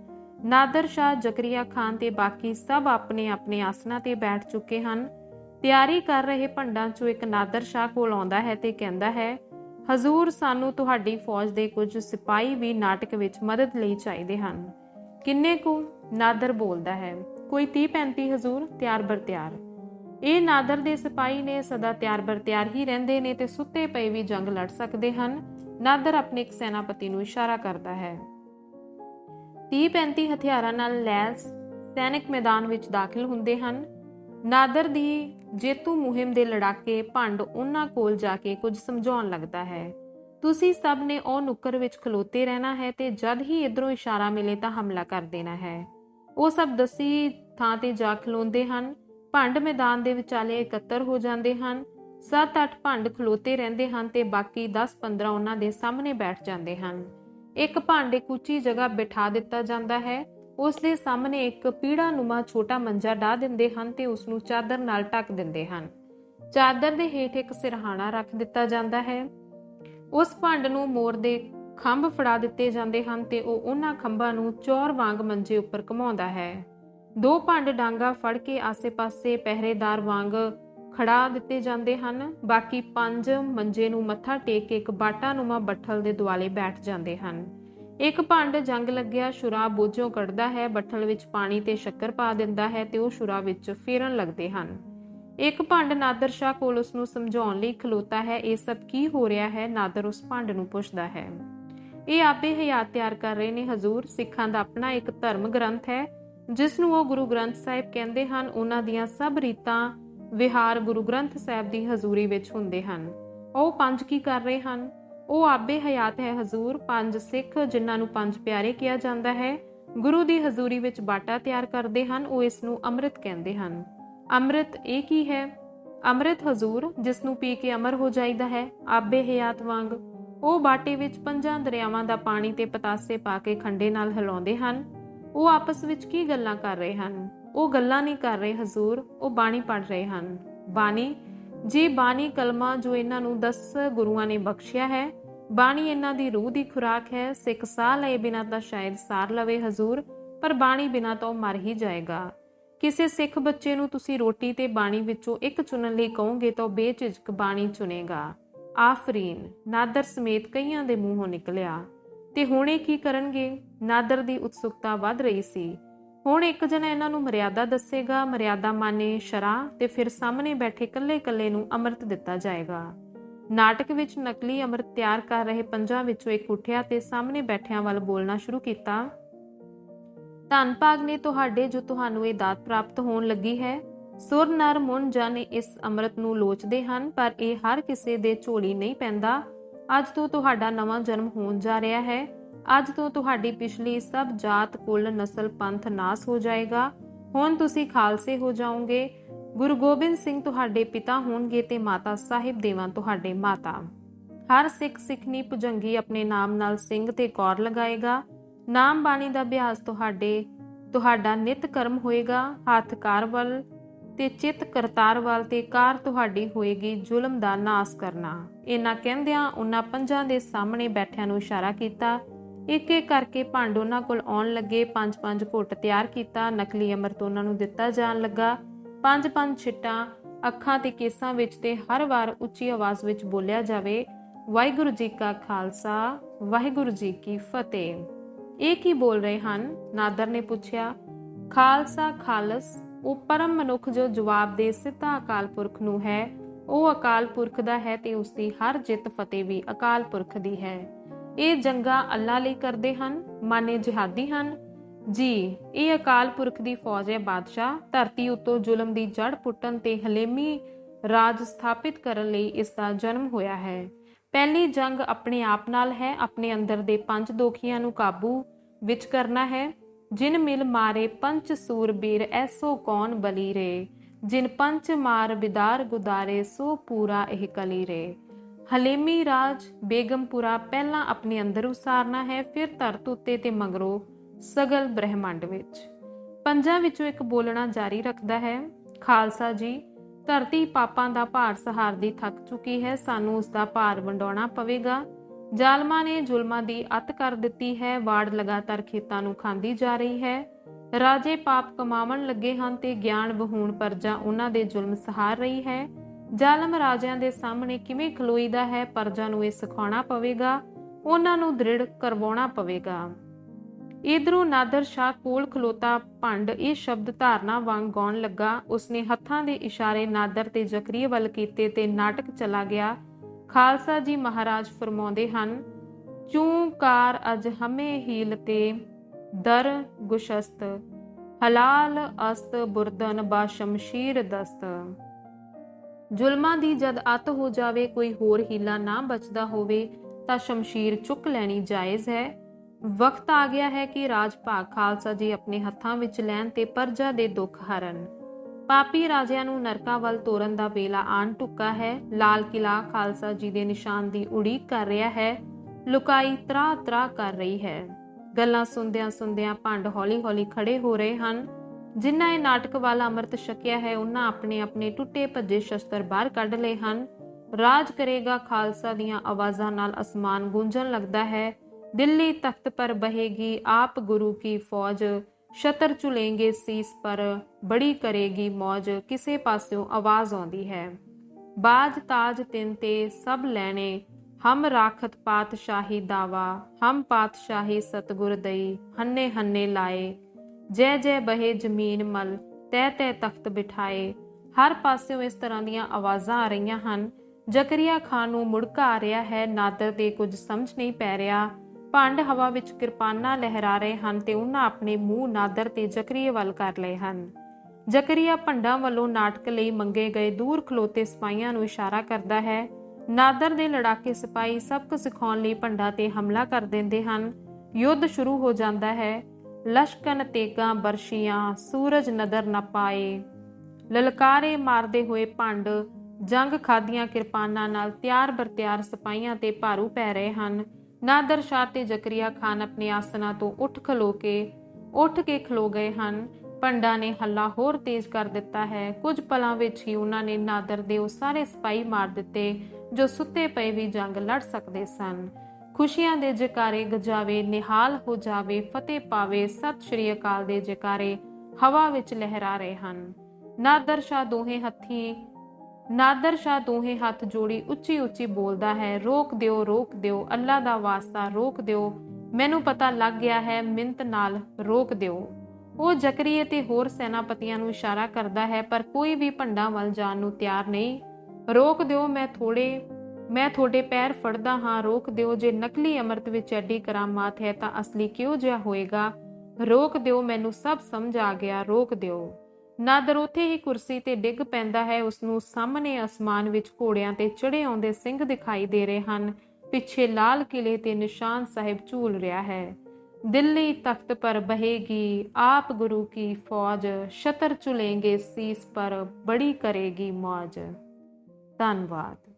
ਨਾਦਰ ਸ਼ਾਹ ਜ਼ਕਰੀਆ ਖਾਨ ਤੇ ਬਾਕੀ ਸਭ ਆਪਣੇ ਆਪਣੇ ਆਸਨਾਂ ਤੇ ਬੈਠ ਚੁੱਕੇ ਹਨ। ਤਿਆਰੀ ਕਰ ਰਹੇ ਭੰਡਾਂ ਚੋਂ ਇੱਕ ਨਾਦਰ ਸ਼ਾਹ ਕੋਲ ਆਉਂਦਾ ਹੈ ਤੇ ਕਹਿੰਦਾ ਹੈ, ਹਜ਼ੂਰ ਸਾਨੂੰ ਤੁਹਾਡੀ ਫੌਜ ਦੇ ਕੁਝ ਸਿਪਾਹੀ ਵੀ ਨਾਟਕ ਵਿੱਚ ਮਦਦ ਲਈ ਚਾਹੀਦੇ ਹਨ। ਕਿੰਨੇ ਕੁ? ਨਾਦਰ ਬੋਲਦਾ ਹੈ, ਕੋਈ 30 35 ਹਜ਼ੂਰ? ਤਿਆਰ ਬਰ ਤਿਆਰ। ਇਹ ਨਾਦਰ ਦੇ ਸਿਪਾਹੀ ਨੇ ਸਦਾ ਤਿਆਰ ਬਰ ਤਿਆਰ ਹੀ ਰਹਿੰਦੇ ਨੇ ਤੇ ਸੁੱਤੇ ਪਏ ਵੀ ਜੰਗ ਲੜ ਸਕਦੇ ਹਨ। ਨਾਦਰ ਆਪਣੇ ਇੱਕ ਸੈਨਾਪਤੀ ਨੂੰ ਇਸ਼ਾਰਾ ਕਰਦਾ ਹੈ। 30 35 ਹਥਿਆਰਾਂ ਨਾਲ ਲੈਸ ਸੈਨਿਕ ਮੈਦਾਨ ਵਿੱਚ ਦਾਖਲ ਹੁੰਦੇ ਹਨ। ਨਾਦਰ ਦੀ ਜੇਤੂ ਮੁਹਿੰਮ ਦੇ ਲੜਾਕੇ ਭੰਡ ਉਹਨਾਂ ਕੋਲ ਜਾ ਕੇ ਕੁਝ ਸਮਝਾਉਣ ਲੱਗਦਾ ਹੈ। ਤੁਸੀਂ ਸਭ ਨੇ ਉਹ ਨੁੱਕਰ ਵਿੱਚ ਖਲੋਤੇ ਰਹਿਣਾ ਹੈ ਤੇ ਜਦ ਹੀ ਇਧਰੋਂ ਇਸ਼ਾਰਾ ਮਿਲੇ ਤਾਂ ਹਮਲਾ ਕਰ ਦੇਣਾ ਹੈ। ਉਹ ਸਭ ਦਸੀ ਥਾਂ ਤੇ ਜਾ ਖਲੋਂਦੇ ਹਨ। ਭੰਡ ਮੈਦਾਨ ਦੇ ਵਿਚਾਲੇ ਇਕੱਤਰ ਹੋ ਜਾਂਦੇ ਹਨ। 7-8 ਭੰਡ ਖਲੋਤੇ ਰਹਿੰਦੇ ਹਨ ਤੇ ਬਾਕੀ 10-15 ਉਹਨਾਂ ਦੇ ਸਾਹਮਣੇ ਬੈਠ ਜਾਂਦੇ ਹਨ। ਇੱਕ ਭਾਂਡੇ ਉੱਚੀ ਜਗ੍ਹਾ ਬਿਠਾ ਦਿੱਤਾ ਜਾਂਦਾ ਹੈ। ਉਸ ਦੇ ਸਾਹਮਣੇ ਇੱਕ ਪੀੜਾ ਨੁਮਾ ਛੋਟਾ ਮੰਜਾ ਢਾ ਦਿੰਦੇ ਹਨ ਤੇ ਉਸ ਨੂੰ ਚਾਦਰ ਨਾਲ ਢੱਕ ਦਿੰਦੇ ਹਨ। ਚਾਦਰ ਦੇ ਹੇਠ ਇੱਕ ਸਿਰਹਾਣਾ ਰੱਖ ਦਿੱਤਾ ਜਾਂਦਾ ਹੈ। ਉਸ ਭੰਡ ਨੂੰ ਮੋਰ ਦੇ ਖੰਭ ਫੜਾ ਦਿੱਤੇ ਜਾਂਦੇ ਹਨ ਤੇ ਉਹ ਉਹਨਾਂ ਖੰਭਾਂ ਨੂੰ ਚੌਰ ਵਾਂਗ ਮੰਜੇ ਉੱਪਰ ਘਮਾਉਂਦਾ ਹੈ। ਦੋ ਭੰਡ ਡਾਂਗਾ ਫੜ ਕੇ ਆਸੇ-ਪਾਸੇ ਪਹਿਰੇਦਾਰ ਵਾਂਗ ਖੜਾ ਦਿੱਤੇ ਜਾਂਦੇ ਹਨ। ਬਾਕੀ ਪੰਜ ਮੰਜੇ ਨੂੰ ਮੱਥਾ ਟੇਕ ਕੇ ਇੱਕ ਬਾਟਾ-ਨੁਮਾ ਬੱਠਲ ਦੇ ਦੁਆਲੇ ਬੈਠ ਜਾਂਦੇ ਹਨ। ਇੱਕ ਭੰਡ ਜੰਗ ਲੱਗਿਆ ਸ਼ੁਰਾ ਬੋਝੋਂ ਕੱਢਦਾ ਹੈ, ਬੱਠਲ ਵਿੱਚ ਪਾਣੀ ਤੇ ਸ਼ੱਕਰ ਪਾ ਦਿੰਦਾ ਹੈ ਤੇ ਉਹ ਸ਼ੁਰਾ ਵਿੱਚ ਫੇਰਨ ਲੱਗਦੇ ਹਨ। ਇੱਕ ਭੰਡ ਨਾਦਰ ਸ਼ਾਹ ਕੋਲ ਉਸ ਨੂੰ ਸਮਝਾਉਣ ਲਈ ਖਲੋਤਾ ਹੈ, ਇਹ ਸਭ ਕੀ ਹੋ ਰਿਹਾ ਹੈ? ਨਾਦਰ ਉਸ ਭੰਡ ਨੂੰ ਪੁੱਛਦਾ ਹੈ। ਇਹ ਆਪੇ ਹਯਾਤ ਤਿਆਰ ਕਰ ਰਹੇ ਨੇ, ਹਜ਼ੂਰ। ਸਿੱਖਾਂ ਦਾ ਆਪਣਾ ਇੱਕ ਧਰਮ ਗ੍ਰੰਥ ਹੈ। ਜਿਸ ਨੂੰ ਉਹ ਗੁਰੂ ਗ੍ਰੰਥ ਸਾਹਿਬ ਕਹਿੰਦੇ ਹਨ, ਉਹਨਾਂ ਦੀਆਂ ਸਭ ਰੀਤਾਂ ਵਿਹਾਰ ਗੁਰੂ ਗ੍ਰੰਥ ਸਾਹਿਬ ਦੀ ਹਜ਼ੂਰੀ ਵਿੱਚ ਹੁੰਦੇ ਹਨ। ਉਹ ਪੰਜ ਕੀ ਕਰ ਰਹੇ ਹਨ? ਉਹ ਆਬੇ ਹਯਾਤ ਹੈ ਹਜ਼ੂਰ, ਪੰਜ ਸਿੱਖ, ਜਿਨ੍ਹਾਂ ਨੂੰ ਪੰਜ ਪਿਆਰੇ ਕਿਹਾ ਜਾਂਦਾ ਹੈ। ਗੁਰੂ ਦੀ ਹਜ਼ੂਰੀ ਵਿੱਚ ਬਾਟਾ ਤਿਆਰ ਕਰਦੇ ਹਨ, ਉਹ ਇਸ ਨੂੰ ਅੰਮ੍ਰਿਤ ਕਹਿੰਦੇ ਹਨ। ਅੰਮ੍ਰਿਤ ਇਹ ਕੀ ਹੈ? ਅੰਮ੍ਰਿਤ ਹਜ਼ੂਰ, ਜਿਸ ਨੂੰ ਪੀ ਕੇ ਅਮਰ ਹੋ ਜਾਈਦਾ ਹੈ ਆਬੇ ਹਯਾਤ ਵਾਂਗ। ਉਹ ਬਾਟੇ ਵਿੱਚ ਪੰਜਾਂ ਦਰਿਆਵਾਂ ਦਾ ਪਾਣੀ ਤੇ ਪਤਾਸੇ ਪਾ ਕੇ ਖੰਡੇ ਨਾਲ ਹਿਲਾਉਂਦੇ ਹਨ। ਉਹ ਆਪਸ ਵਿੱਚ ਕੀ ਗੱਲਾਂ ਕਰ ਰਹੇ ਹਨ? ਉਹ ਗੱਲਾਂ ਨਹੀਂ ਕਰ ਰਹੇ ਹਜ਼ੂਰ, ਉਹ ਬਾਣੀ ਪੜ੍ਹ ਰਹੇ ਹਨ। ਬਾਣੀ, ਜੀ ਬਾਣੀ ਕਲਮਾ ਜੋ ਇਹਨਾਂ ਨੂੰ 10 ਗੁਰੂਆਂ ਨੇ ਬਖਸ਼ਿਆ ਹੈ, ਬਾਣੀ ਇਹਨਾਂ ਦੀ ਰੂਹ ਦੀ ਖੁਰਾਕ ਹੈ, ਸਿੱਖ ਸਾਹ ਲਏ ਬਿਨਾਂ ਤਾਂ ਸ਼ਾਇਦ ਸਾਰ ਲਵੇ ਹਜ਼ੂਰ, ਪਰ ਬਾਣੀ ਬਿਨਾਂ ਤਾਂ ਉਹ ਮਰ ਹੀ ਜਾਏਗਾ। ਕਿਸੇ ਸਿੱਖ ਬੱਚੇ ਨੂੰ ਤੁਸੀਂ ਰੋਟੀ ਤੇ ਬਾਣੀ ਵਿੱਚੋਂ ਇੱਕ ਚੁਣਨ ਲਈ ਕਹੋਗੇ ਤਾਂ ਉਹ ਬੇਝਿਜਕ ਬਾਣੀ ਚੁਣੇਗਾ। ਆਫਰੀਨ, ਨਾਦਰ ਸਮੇਤ ਕਈਆਂ ਦੇ ਮੂੰਹੋਂ ਨਿਕਲਿਆ। ਤੇ ਹੁਣ ਇਹ ਕੀ ਕਰਨਗੇ? ਨਾਦਰ ਦੀ ਉਤਸੁਕਤਾ ਵੱਧ ਰਹੀ ਸੀ। ਹੁਣ ਇੱਕ ਜਣਾ ਇਹਨਾਂ ਨੂੰ ਮਰਿਆਦਾ ਦੱਸੇਗਾ, ਮਰਿਆਦਾ ਮਾਨੇ ਸ਼ਰਾ ਤੇ ਫਿਰ ਸਾਹਮਣੇ ਬੈਠੇ ਇਕੱਲੇ-ਇਕੱਲੇ ਨੂੰ ਅੰਮ੍ਰਿਤ ਦਿੱਤਾ ਜਾਏਗਾ। ਨਾਟਕ ਵਿੱਚ ਨਕਲੀ ਅੰਮ੍ਰਿਤ ਤਿਆਰ ਕਰ ਰਹੇ ਪੰਜਾਂ ਵਿੱਚੋਂ ਇੱਕ ਉੱਠਿਆ ਤੇ ਸਾਹਮਣੇ ਬੈਠਿਆਂ ਵੱਲ ਬੋਲਣਾ ਸ਼ੁਰੂ ਕੀਤਾ। ਧੰਨ ਭਾਗ ਨੇ ਤੁਹਾਡੇ ਜੋ ਤੁਹਾਨੂੰ ਇਹ ਦਾਤ ਪ੍ਰਾਪਤ ਹੋਣ ਲੱਗੀ ਹੈ। ਸੁਰ ਨਰ ਮੁਨ ਜਨ ਇਸ ਅੰਮ੍ਰਿਤ ਨੂੰ ਲੋਚਦੇ ਹਨ, ਪਰ ਇਹ ਹਰ ਕਿਸੇ ਦੇ ਝੋਲੀ ਨਹੀਂ ਪੈਂਦਾ। ਅੱਜ ਤੋਂ ਤੁਹਾਡਾ ਨਵਾਂ ਜਨਮ ਹੋਣ ਜਾ ਰਿਹਾ ਹੈ। ਅੱਜ ਤੋਂ ਤੁਹਾਡੀ ਪਿਛਲੀ ਸਭ ਜਾਤ, ਕੁਲ, ਨਸਲ, ਪੰਥ ਨਾਸ ਹੋ ਜਾਏਗਾ। ਹੁਣ ਤੁਸੀਂ ਖਾਲਸੇ ਹੋ ਜਾਓਗੇ। ਗੁਰੂ ਗੋਬਿੰਦ ਸਿੰਘ ਤੁਹਾਡੇ ਪਿਤਾ ਹੋਣਗੇ ਤੇ ਮਾਤਾ ਸਾਹਿਬ ਦੇਵਾਂ ਤੁਹਾਡੇ ਮਾਤਾ। ਹਰ ਸਿੱਖ ਸਿੱਖਣੀ ਭੁਜੰਗੀ ਆਪਣੇ ਨਾਮ ਨਾਲ ਸਿੰਘ ਤੇ ਕੌਰ ਲਗਾਏਗਾ। ਨਾਮ ਬਾਣੀ ਦਾ ਅਭਿਆਸ ਤੁਹਾਡੇ, ਤੁਹਾਡਾ ਨਿਤ ਕਰਮ ਹੋਏਗਾ। ਹੱਥ ਕਾਰ ਵੱਲ ਤੇ ਚਿੱਤ ਕਰਤਾਰ ਵੱਲ ਤੇ ਕਾਰ ਤੁਹਾਡੀ ਹੋਏਗੀ ਜ਼ੁਲਮ ਦਾ ਨਾਸ ਕਰਨਾ। ਇਹਨਾਂ ਕਹਿੰਦਿਆਂ ਉਹਨਾਂ ਪੰਜਾਂ ਦੇ ਸਾਹਮਣੇ ਬੈਠਿਆਂ ਨੂੰ ਇਸ਼ਾਰਾ ਕੀਤਾ। ਇੱਕ ਇੱਕ ਕਰਕੇ ਭਾਂਡ ਉਹਨਾਂ ਕੋਲ ਆਉਣ ਲੱਗੇ ਪੰਜ ਪੰਜ ਘੁੱਟ ਤਿਆਰ ਕੀਤਾ, ਨਕਲੀ ਅੰਮ੍ਰਿਤ ਉਹਨਾਂ ਨੂੰ ਦਿੱਤਾ ਜਾਣ ਲੱਗਾ। ਪੰਜ ਪੰਜ ਛਿੱਟਾਂ, ਅੱਖਾਂ ਤੇ ਕੇਸਾਂ ਵਿੱਚ ਤੇ ਹਰ ਵਾਰ ਉੱਚੀ ਆਵਾਜ਼ ਵਿੱਚ ਬੋਲਿਆ ਜਾਵੇ, ਵਾਹਿਗੁਰੂ ਜੀ ਕਾ ਖਾਲਸਾ, ਵਾਹਿਗੁਰੂ ਜੀ ਕੀ ਫਤਿਹ। ਇਹ ਕੀ ਬੋਲ ਰਹੇ ਹਨ? ਨਾਦਰ ਨੇ ਪੁੱਛਿਆ, ਖਾਲਸਾ ਖਾਲਸ ਉਹ ਪਰਮ ਮਨੁੱਖ ਜੋ ਜਵਾਬ ਦੇ ਸਿੱਧਾ ਅਕਾਲ ਪੁਰਖ ਨੂੰ ਹੈ, ਉਹ ਅਕਾਲ ਪੁਰਖ ਦਾ ਹੈ ਤੇ ਉਸ ਦੀ ਹਰ ਜਿੱਤ ਫਤਿਹ ਵੀ ਅਕਾਲ ਪੁਰਖ ਦੀ ਹੈ। ਇਹ ਜੰਗਾਂ ਅੱਲਾ ਲਈ ਕਰਦੇ ਹਨ, ਮਾਨੇ ਜਿਹਾਦੀ ਹਨ। ਜੀ, ਇਹ ਅਕਾਲ ਪੁਰਖ ਦੀ ਫੌਜ ਹੈ ਬਾਦਸ਼ਾਹ, ਧਰਤੀ ਉੱਤੋਂ ਜ਼ੁਲਮ ਦੀ ਜੜ ਪੁੱਟਣ ਤੇ ਹਲੇਮੀ ਰਾਜ ਸਥਾਪਿਤ ਕਰਨ ਲਈ ਇਸ ਦਾ ਜਨਮ ਹੋਇਆ ਹੈ। ਪਹਿਲੀ ਜੰਗ ਆਪਣੇ ਆਪ ਨਾਲ ਹੈ, ਆਪਣੇ ਅੰਦਰ ਦੇ ਪੰਜ ਦੋਖੀਆਂ ਨੂੰ ਕਾਬੂ ਵਿੱਚ ਕਰਨਾ ਹੈ। ਜਿਨ ਮਿਲ ਮਾਰੇ ਪੰਚ ਸੂਰਬੀਰ ਐਸੋ ਕੌਣ ਬਲੀ ਰੇ? ਜਿਨ ਪੰਚ ਮਾਰ ਬਿਦਾਰ ਗੁਦਾਰੇ ਸੋ ਪੂਰਾ ਇਹ ਕਲੀ ਰੇ। ਹਲੇਮੀ ਰਾਜ ਬੇਗਮਪੁਰਾ ਪਹਿਲਾਂ ਆਪਣੇ ਅੰਦਰ ਉਸਾਰਨਾ ਹੈ, ਫਿਰ ਧਰਤ ਉੱਤੇ ਤੇ ਮਗਰੋਂ ਸਗਲ ਬ੍ਰਹਿਮੰਡ ਵਿੱਚ। ਪੰਜਾਂ ਵਿੱਚੋਂ ਇੱਕ ਬੋਲਣਾ ਜਾਰੀ ਰੱਖਦਾ ਹੈ, ਖਾਲਸਾ ਜੀ, ਧਰਤੀ ਪਾਪਾਂ ਦਾ ਭਾਰ ਸਹਾਰਦੀ ਥੱਕ ਚੁੱਕੀ ਹੈ, ਸਾਨੂੰ ਉਸ ਦਾ ਭਾਰ ਵੰਡਾਉਣਾ ਪਵੇਗਾ। ਜ਼ਾਲਮਾਂ ਨੇ ਜ਼ੁਲਮਾਂ ਦੀ ਅਤ ਕਰ ਦਿੱਤੀ ਹੈ। ਵਾੜ ਲਗਾਤਾਰ ਖੇਤਾਂ ਨੂੰ ਖਾਂਦੀ ਜਾ ਰਹੀ ਹੈ। ਰਾਜੇ ਪਾਪ ਕਮਾਵਣ ਲੱਗੇ ਹਨ ਤੇ ਗਿਆਨ ਵਹੂਣ ਪਰਜਾ ਉਹਨਾਂ ਦੇ ਜ਼ੁਲਮ ਸਹਾਰ ਰਹੀ ਹੈ। ਜ਼ਾਲਮ ਰਾਜਿਆਂ ਦੇ ਸਾਹਮਣੇ ਕਿਵੇਂ ਖਲੋਈਦਾ ਹੈ, ਪਰਜਾ ਨੂੰ ਇਹ ਸਿਖਾਉਣਾ ਪਵੇਗਾ, ਉਹਨਾਂ ਨੂੰ ਦ੍ਰਿੜ ਕਰਵਾਉਣਾ ਪਵੇਗਾ। ਇਧਰੋਂ ਨਾਦਰ ਸ਼ਾਹ ਕੋਲ ਖਲੋਤਾ ਭੰਡ ਇਹ ਸ਼ਬਦ ਧਾਰਨਾ ਵਾਂਗ ਗਾਉਣ ਲੱਗਾ। ਉਸਨੇ ਹੱਥਾਂ ਦੇ ਇਸ਼ਾਰੇ ਨਾਦਰ ਤੇ ਜ਼ਕਰੀਆ ਵੱਲ ਕੀਤੇ ਤੇ ਨਾਟਕ ਚਲਾ ਗਿਆ। ਖਾਲਸਾ ਜੀ ਮਹਾਰਾਜ ਫਰਮਾਉਂਦੇ ਹਨ ਚੂੰਕਾਰ ਅਜ ਹਮੇ ਹੀਲ ਤੇ, ਦਰ ਗੁਸ਼ਸਤ, ਹਲਾਲ ਅਸਤ ਬੁਰਦਨ ਬਾ ਸ਼ਮਸ਼ੀਰ ਦਸਤ। ਜ਼ੁਲਮਾਂ ਦੀ ਜਦ ਅਤ ਹੋ ਜਾਵੇ, ਕੋਈ ਹੋਰ ਹੀਲਾ ਨਾ ਬਚਦਾ ਹੋਵੇ, ਤਾਂ ਸ਼ਮਸ਼ੀਰ ਚੁੱਕ ਲੈਣੀ ਜਾਇਜ਼ ਹੈ। ਵਕਤ ਆ ਗਿਆ ਹੈ ਕਿ ਰਾਜ ਭਾਗ ਖਾਲਸਾ ਜੀ ਆਪਣੇ ਹੱਥਾਂ ਵਿੱਚ ਲੈਣ ਤੇ ਪਰਜਾ ਦੇ ਦੁੱਖ ਹਰਨ। ਪਾਪੀ ਰਾਜਿਆਂ ਨੂੰ ਨਰਕਾਂ ਵੱਲ ਤੋਰਨ ਦਾ ਵੇਲਾ ਆਣ ਟੁੱਕਾ ਹੈ। ਲਾਲ ਕਿਲਾ ਖਾਲਸਾ ਜੀ ਦੇ ਨਿਸ਼ਾਨ ਦੀ ਉਡੀਕ ਕਰ ਰਿਹਾ ਹੈ। ਲੁਕਾਈ ਤਰਾ ਤਰਾ ਕਰ ਰਹੀ ਹੈ। ਗੱਲਾਂ ਸੁਣਦਿਆਂ ਸੁਣਦਿਆਂ ਭੰਡ ਹੌਲੀ-ਹੌਲੀ ਖੜੇ ਹੋ ਰਹੇ ਹਨ। ਜਿਨ੍ਹਾਂ ਇਹ ਨਾਟਕ ਵਾਲਾ ਅੰਮ੍ਰਿਤ ਛਕਿਆ ਹੈ ਉਹਨਾਂ ਆਪਣੇ ਆਪਣੇ ਟੁੱਟੇ ਭੱਜੇ ਸ਼ਸਤਰ ਬਾਹਰ ਕੱਢ ਲਏ ਹਨ। ਰਾਜ ਕਰੇਗਾ ਖਾਲਸਾ ਦੀਆਂ ਆਵਾਜ਼ਾਂ ਨਾਲ ਅਸਮਾਨ ਗੂੰਜਣ ਲੱਗਦਾ ਹੈ। ਦਿੱਲੀ ਤਖਤ ਪਰ ਬਹੇਗੀ ਆਪ ਗੁਰੂ ਕੀ ਫੌਜ। ਸ਼ਤਰ ਚੁਲੇਂਗੇ ਸੀਸ ਪਰ ਬੜੀ ਕਰੇਗੀ ਮੌਜ, ਕਿਸੇ ਪਾਸਿਓਂ ਆਵਾਜ਼ ਆਉਂਦੀ ਹੈ। ਬਾਜ ਤਾਜ ਤਿੰਨ ਤੇ ਸਭ ਲੈਣੇ, ਹਮ ਰਾਖਤ ਪਾਤਸ਼ਾਹੀ ਦਾਵਾ, ਹਮ ਪਾਤਸ਼ਾਹੀ ਸਤਗੁਰ ਦਈ, ਹੰਨੇ ਹੰਨੇ ਲਾਏ। ਜੈ ਜੈ ਬਹੇ ਜ਼ਮੀਨ ਮਲ, ਤੈ ਤੈ ਤਖਤ ਬਿਠਾਏ। ਹਰ ਪਾਸਿਓਂ ਇਸ ਤਰ੍ਹਾਂ ਦੀਆਂ ਆਵਾਜ਼ਾਂ ਆ ਰਹੀਆਂ ਹਨ, ਜ਼ਕਰੀਆ ਖਾਨ ਨੂੰ ਮੁੜਕਾ ਆ ਰਿਹਾ ਹੈ, ਨਾਦਰ ਦੇ ਕੁਝ ਸਮਝ ਨਹੀਂ ਪੈ ਰਿਹਾ। ਭੰਡ ਹਵਾ ਵਿੱਚ ਕਿਰਪਾਨਾਂ ਲਹਿਰਾ ਰਹੇ ਹਨ ਤੇ ਉਹਨਾਂ ਆਪਣੇ ਮੂੰਹ ਨਾਦਰ ਤੇ ਜ਼ਕਰੀਏ ਵੱਲ ਕਰ ਲਏ ਹਨ। ਜ਼ਕਰੀਆ ਭੰਡਾਂ ਵੱਲੋਂ ਨਾਟਕ ਲਈ ਮੰਗੇ ਗਏ ਦੂਰ ਖਲੋਤੇ ਸਿਪਾਹੀਆਂ ਨੂੰ ਇਸ਼ਾਰਾ ਕਰਦਾ ਹੈ, ਨਾਦਰ ਦੇ ਲੜਾਕੇ ਸਿਪਾਹੀ ਸਬਕ ਸਿਖਾਉਣ ਲਈ ਭੰਡਾਂ ਤੇ ਹਮਲਾ ਕਰ ਦਿੰਦੇ ਹਨ। ਯੁੱਧ ਸ਼ੁਰੂ ਹੋ ਜਾਂਦਾ ਹੈ। ਲਸ਼ਕਨ ਤੇਗਾਂ ਬਰਸ਼ੀਆਂ, ਸੂਰਜ ਨਦਰ ਨਾ ਪਾਏ। ਲਲਕਾਰੇ ਮਾਰਦੇ ਹੋਏ ਭੰਡ ਜੰਗ ਖਾਦੀਆਂ ਕਿਰਪਾਨਾਂ ਨਾਲ ਤਿਆਰ ਬਰਤਿਆਰ ਸਿਪਾਹੀਆਂ ਤੇ ਭਾਰੂ ਪੈ ਰਹੇ ਹਨ। ਨਾਦਰ ਸ਼ਾਹ ਤੇ ਜ਼ਕਰੀਆ ਖਾਨ ਆਪਣੇ ਆਸਨਾਂ ਤੋਂ ਉੱਠ ਖਲੋ ਕੇ, ਉੱਠ ਕੇ ਖਲੋ ਗਏ ਹਨ। ਪੰਡਾ ਨੇ ਹੱਲਾ ਹੋਰ ਤੇਜ਼ ਕਰ ਦਿੱਤਾ ਹੈ। ਕੁਝ ਪਲਾਂ ਵਿੱਚ ਹੀ ਉਹਨਾਂ ਨੇ ਨਾਦਰ ਦੇ ਉਹ ਸਾਰੇ ਸਿਪਾਹੀ ਮਾਰ ਦਿੱਤੇ, ਜੋ ਸੁੱਤੇ ਪਏ ਵੀ ਜੰਗ ਲੜ ਸਕਦੇ ਸਨ। ਖੁਸ਼ੀਆਂ ਦੇ ਜਕਾਰੇ ਗਜਾਵੇ, ਨਿਹਾਲ ਹੋ ਜਾਵੇ, ਫਤਿਹ ਪਾਵੇ, ਸਤਿ ਸ਼੍ਰੀ ਅਕਾਲ ਦੇ ਜਕਾਰੇ ਹਵਾ ਵਿੱਚ ਲਹਿਰਾ ਰਹੇ ਹਨ। ਨਾਦਰ ਸ਼ਾਹ ਦੋਹੇ ਹੱਥੀ ਨਾਦਰ ਸ਼ਾਹ ਦੋਹੇ ਹੱਥ ਜੋੜੀ ਉੱਚੀ ਉੱਚੀ ਬੋਲਦਾ ਹੈ, ਰੋਕ ਦਿਓ ਰੋਕ ਦਿਓ, ਅੱਲਾ ਦਾ ਵਾਸਤਾ ਰੋਕ ਦਿਓ। ਮੈਨੂੰ ਪਤਾ ਲੱਗ ਗਿਆ ਹੈ ਮਿੰਤ ਨਾਲ ਰੋਕ ਦਿਓ। ਉਹ ਜ਼ਕਰੀਏ ਤੇ ਹੋਰ ਸੈਨਾਪਤੀਆਂ ਨੂੰ ਇਸ਼ਾਰਾ ਕਰਦਾ ਹੈ, ਪਰ ਕੋਈ ਵੀ ਭੰਡਾਂ ਵੱਲ ਜਾਣ ਨੂੰ ਤਿਆਰ ਨਹੀਂ। ਰੋਕ ਦਿਓ, ਮੈਂ ਥੋੜੇ, ਮੈਂ ਤੁਹਾਡੇ ਪੈਰ ਫੜਦਾ ਹਾਂ। ਰੋਕ ਦਿਓ, ਜੇ ਨਕਲੀ ਅੰਮ੍ਰਿਤ ਵਿੱਚ ਐਡੀ ਕਰਾਮਾਤ ਹੈ ਤਾਂ ਅਸਲੀ ਕਿਉਂ ਜਿਹਾ ਹੋਏਗਾ? ਰੋਕ ਦਿਓ, ਮੈਨੂੰ ਸਭ ਸਮਝ ਆ ਗਿਆ। ਰੋਕ ਦਿਓ। ਨਾਦਰ ਉੱਥੇ ਹੀ ਕੁਰਸੀ ਤੇ ਡਿੱਗ ਪੈਂਦਾ ਹੈ ਉਸ ਨੂੰ ਸਾਹਮਣੇ ਅਸਮਾਨ ਵਿੱਚ ਘੋੜਿਆਂ ਤੇ ਚੜੇ ਆਉਂਦੇ ਸਿੰਘ ਦਿਖਾਈ ਦੇ ਰਹੇ ਹਨ। ਪਿੱਛੇ ਲਾਲ ਕਿਲੇ ਤੇ ਨਿਸ਼ਾਨ ਸਾਹਿਬ ਝੂਲ ਰਿਹਾ ਹੈ। ਦਿੱਲੀ ਤਖਤ ਪਰ ਬਹੇਗੀ, ਆਪ ਗੁਰੂ ਕੀ ਫੌਜ। ਸ਼ਤਰ ਚੁਲੇਂਗੇ ਸੀਸ ਪਰ ਬੜੀ ਕਰੇਗੀ ਮੌਜ। ਧੰਨਵਾਦ।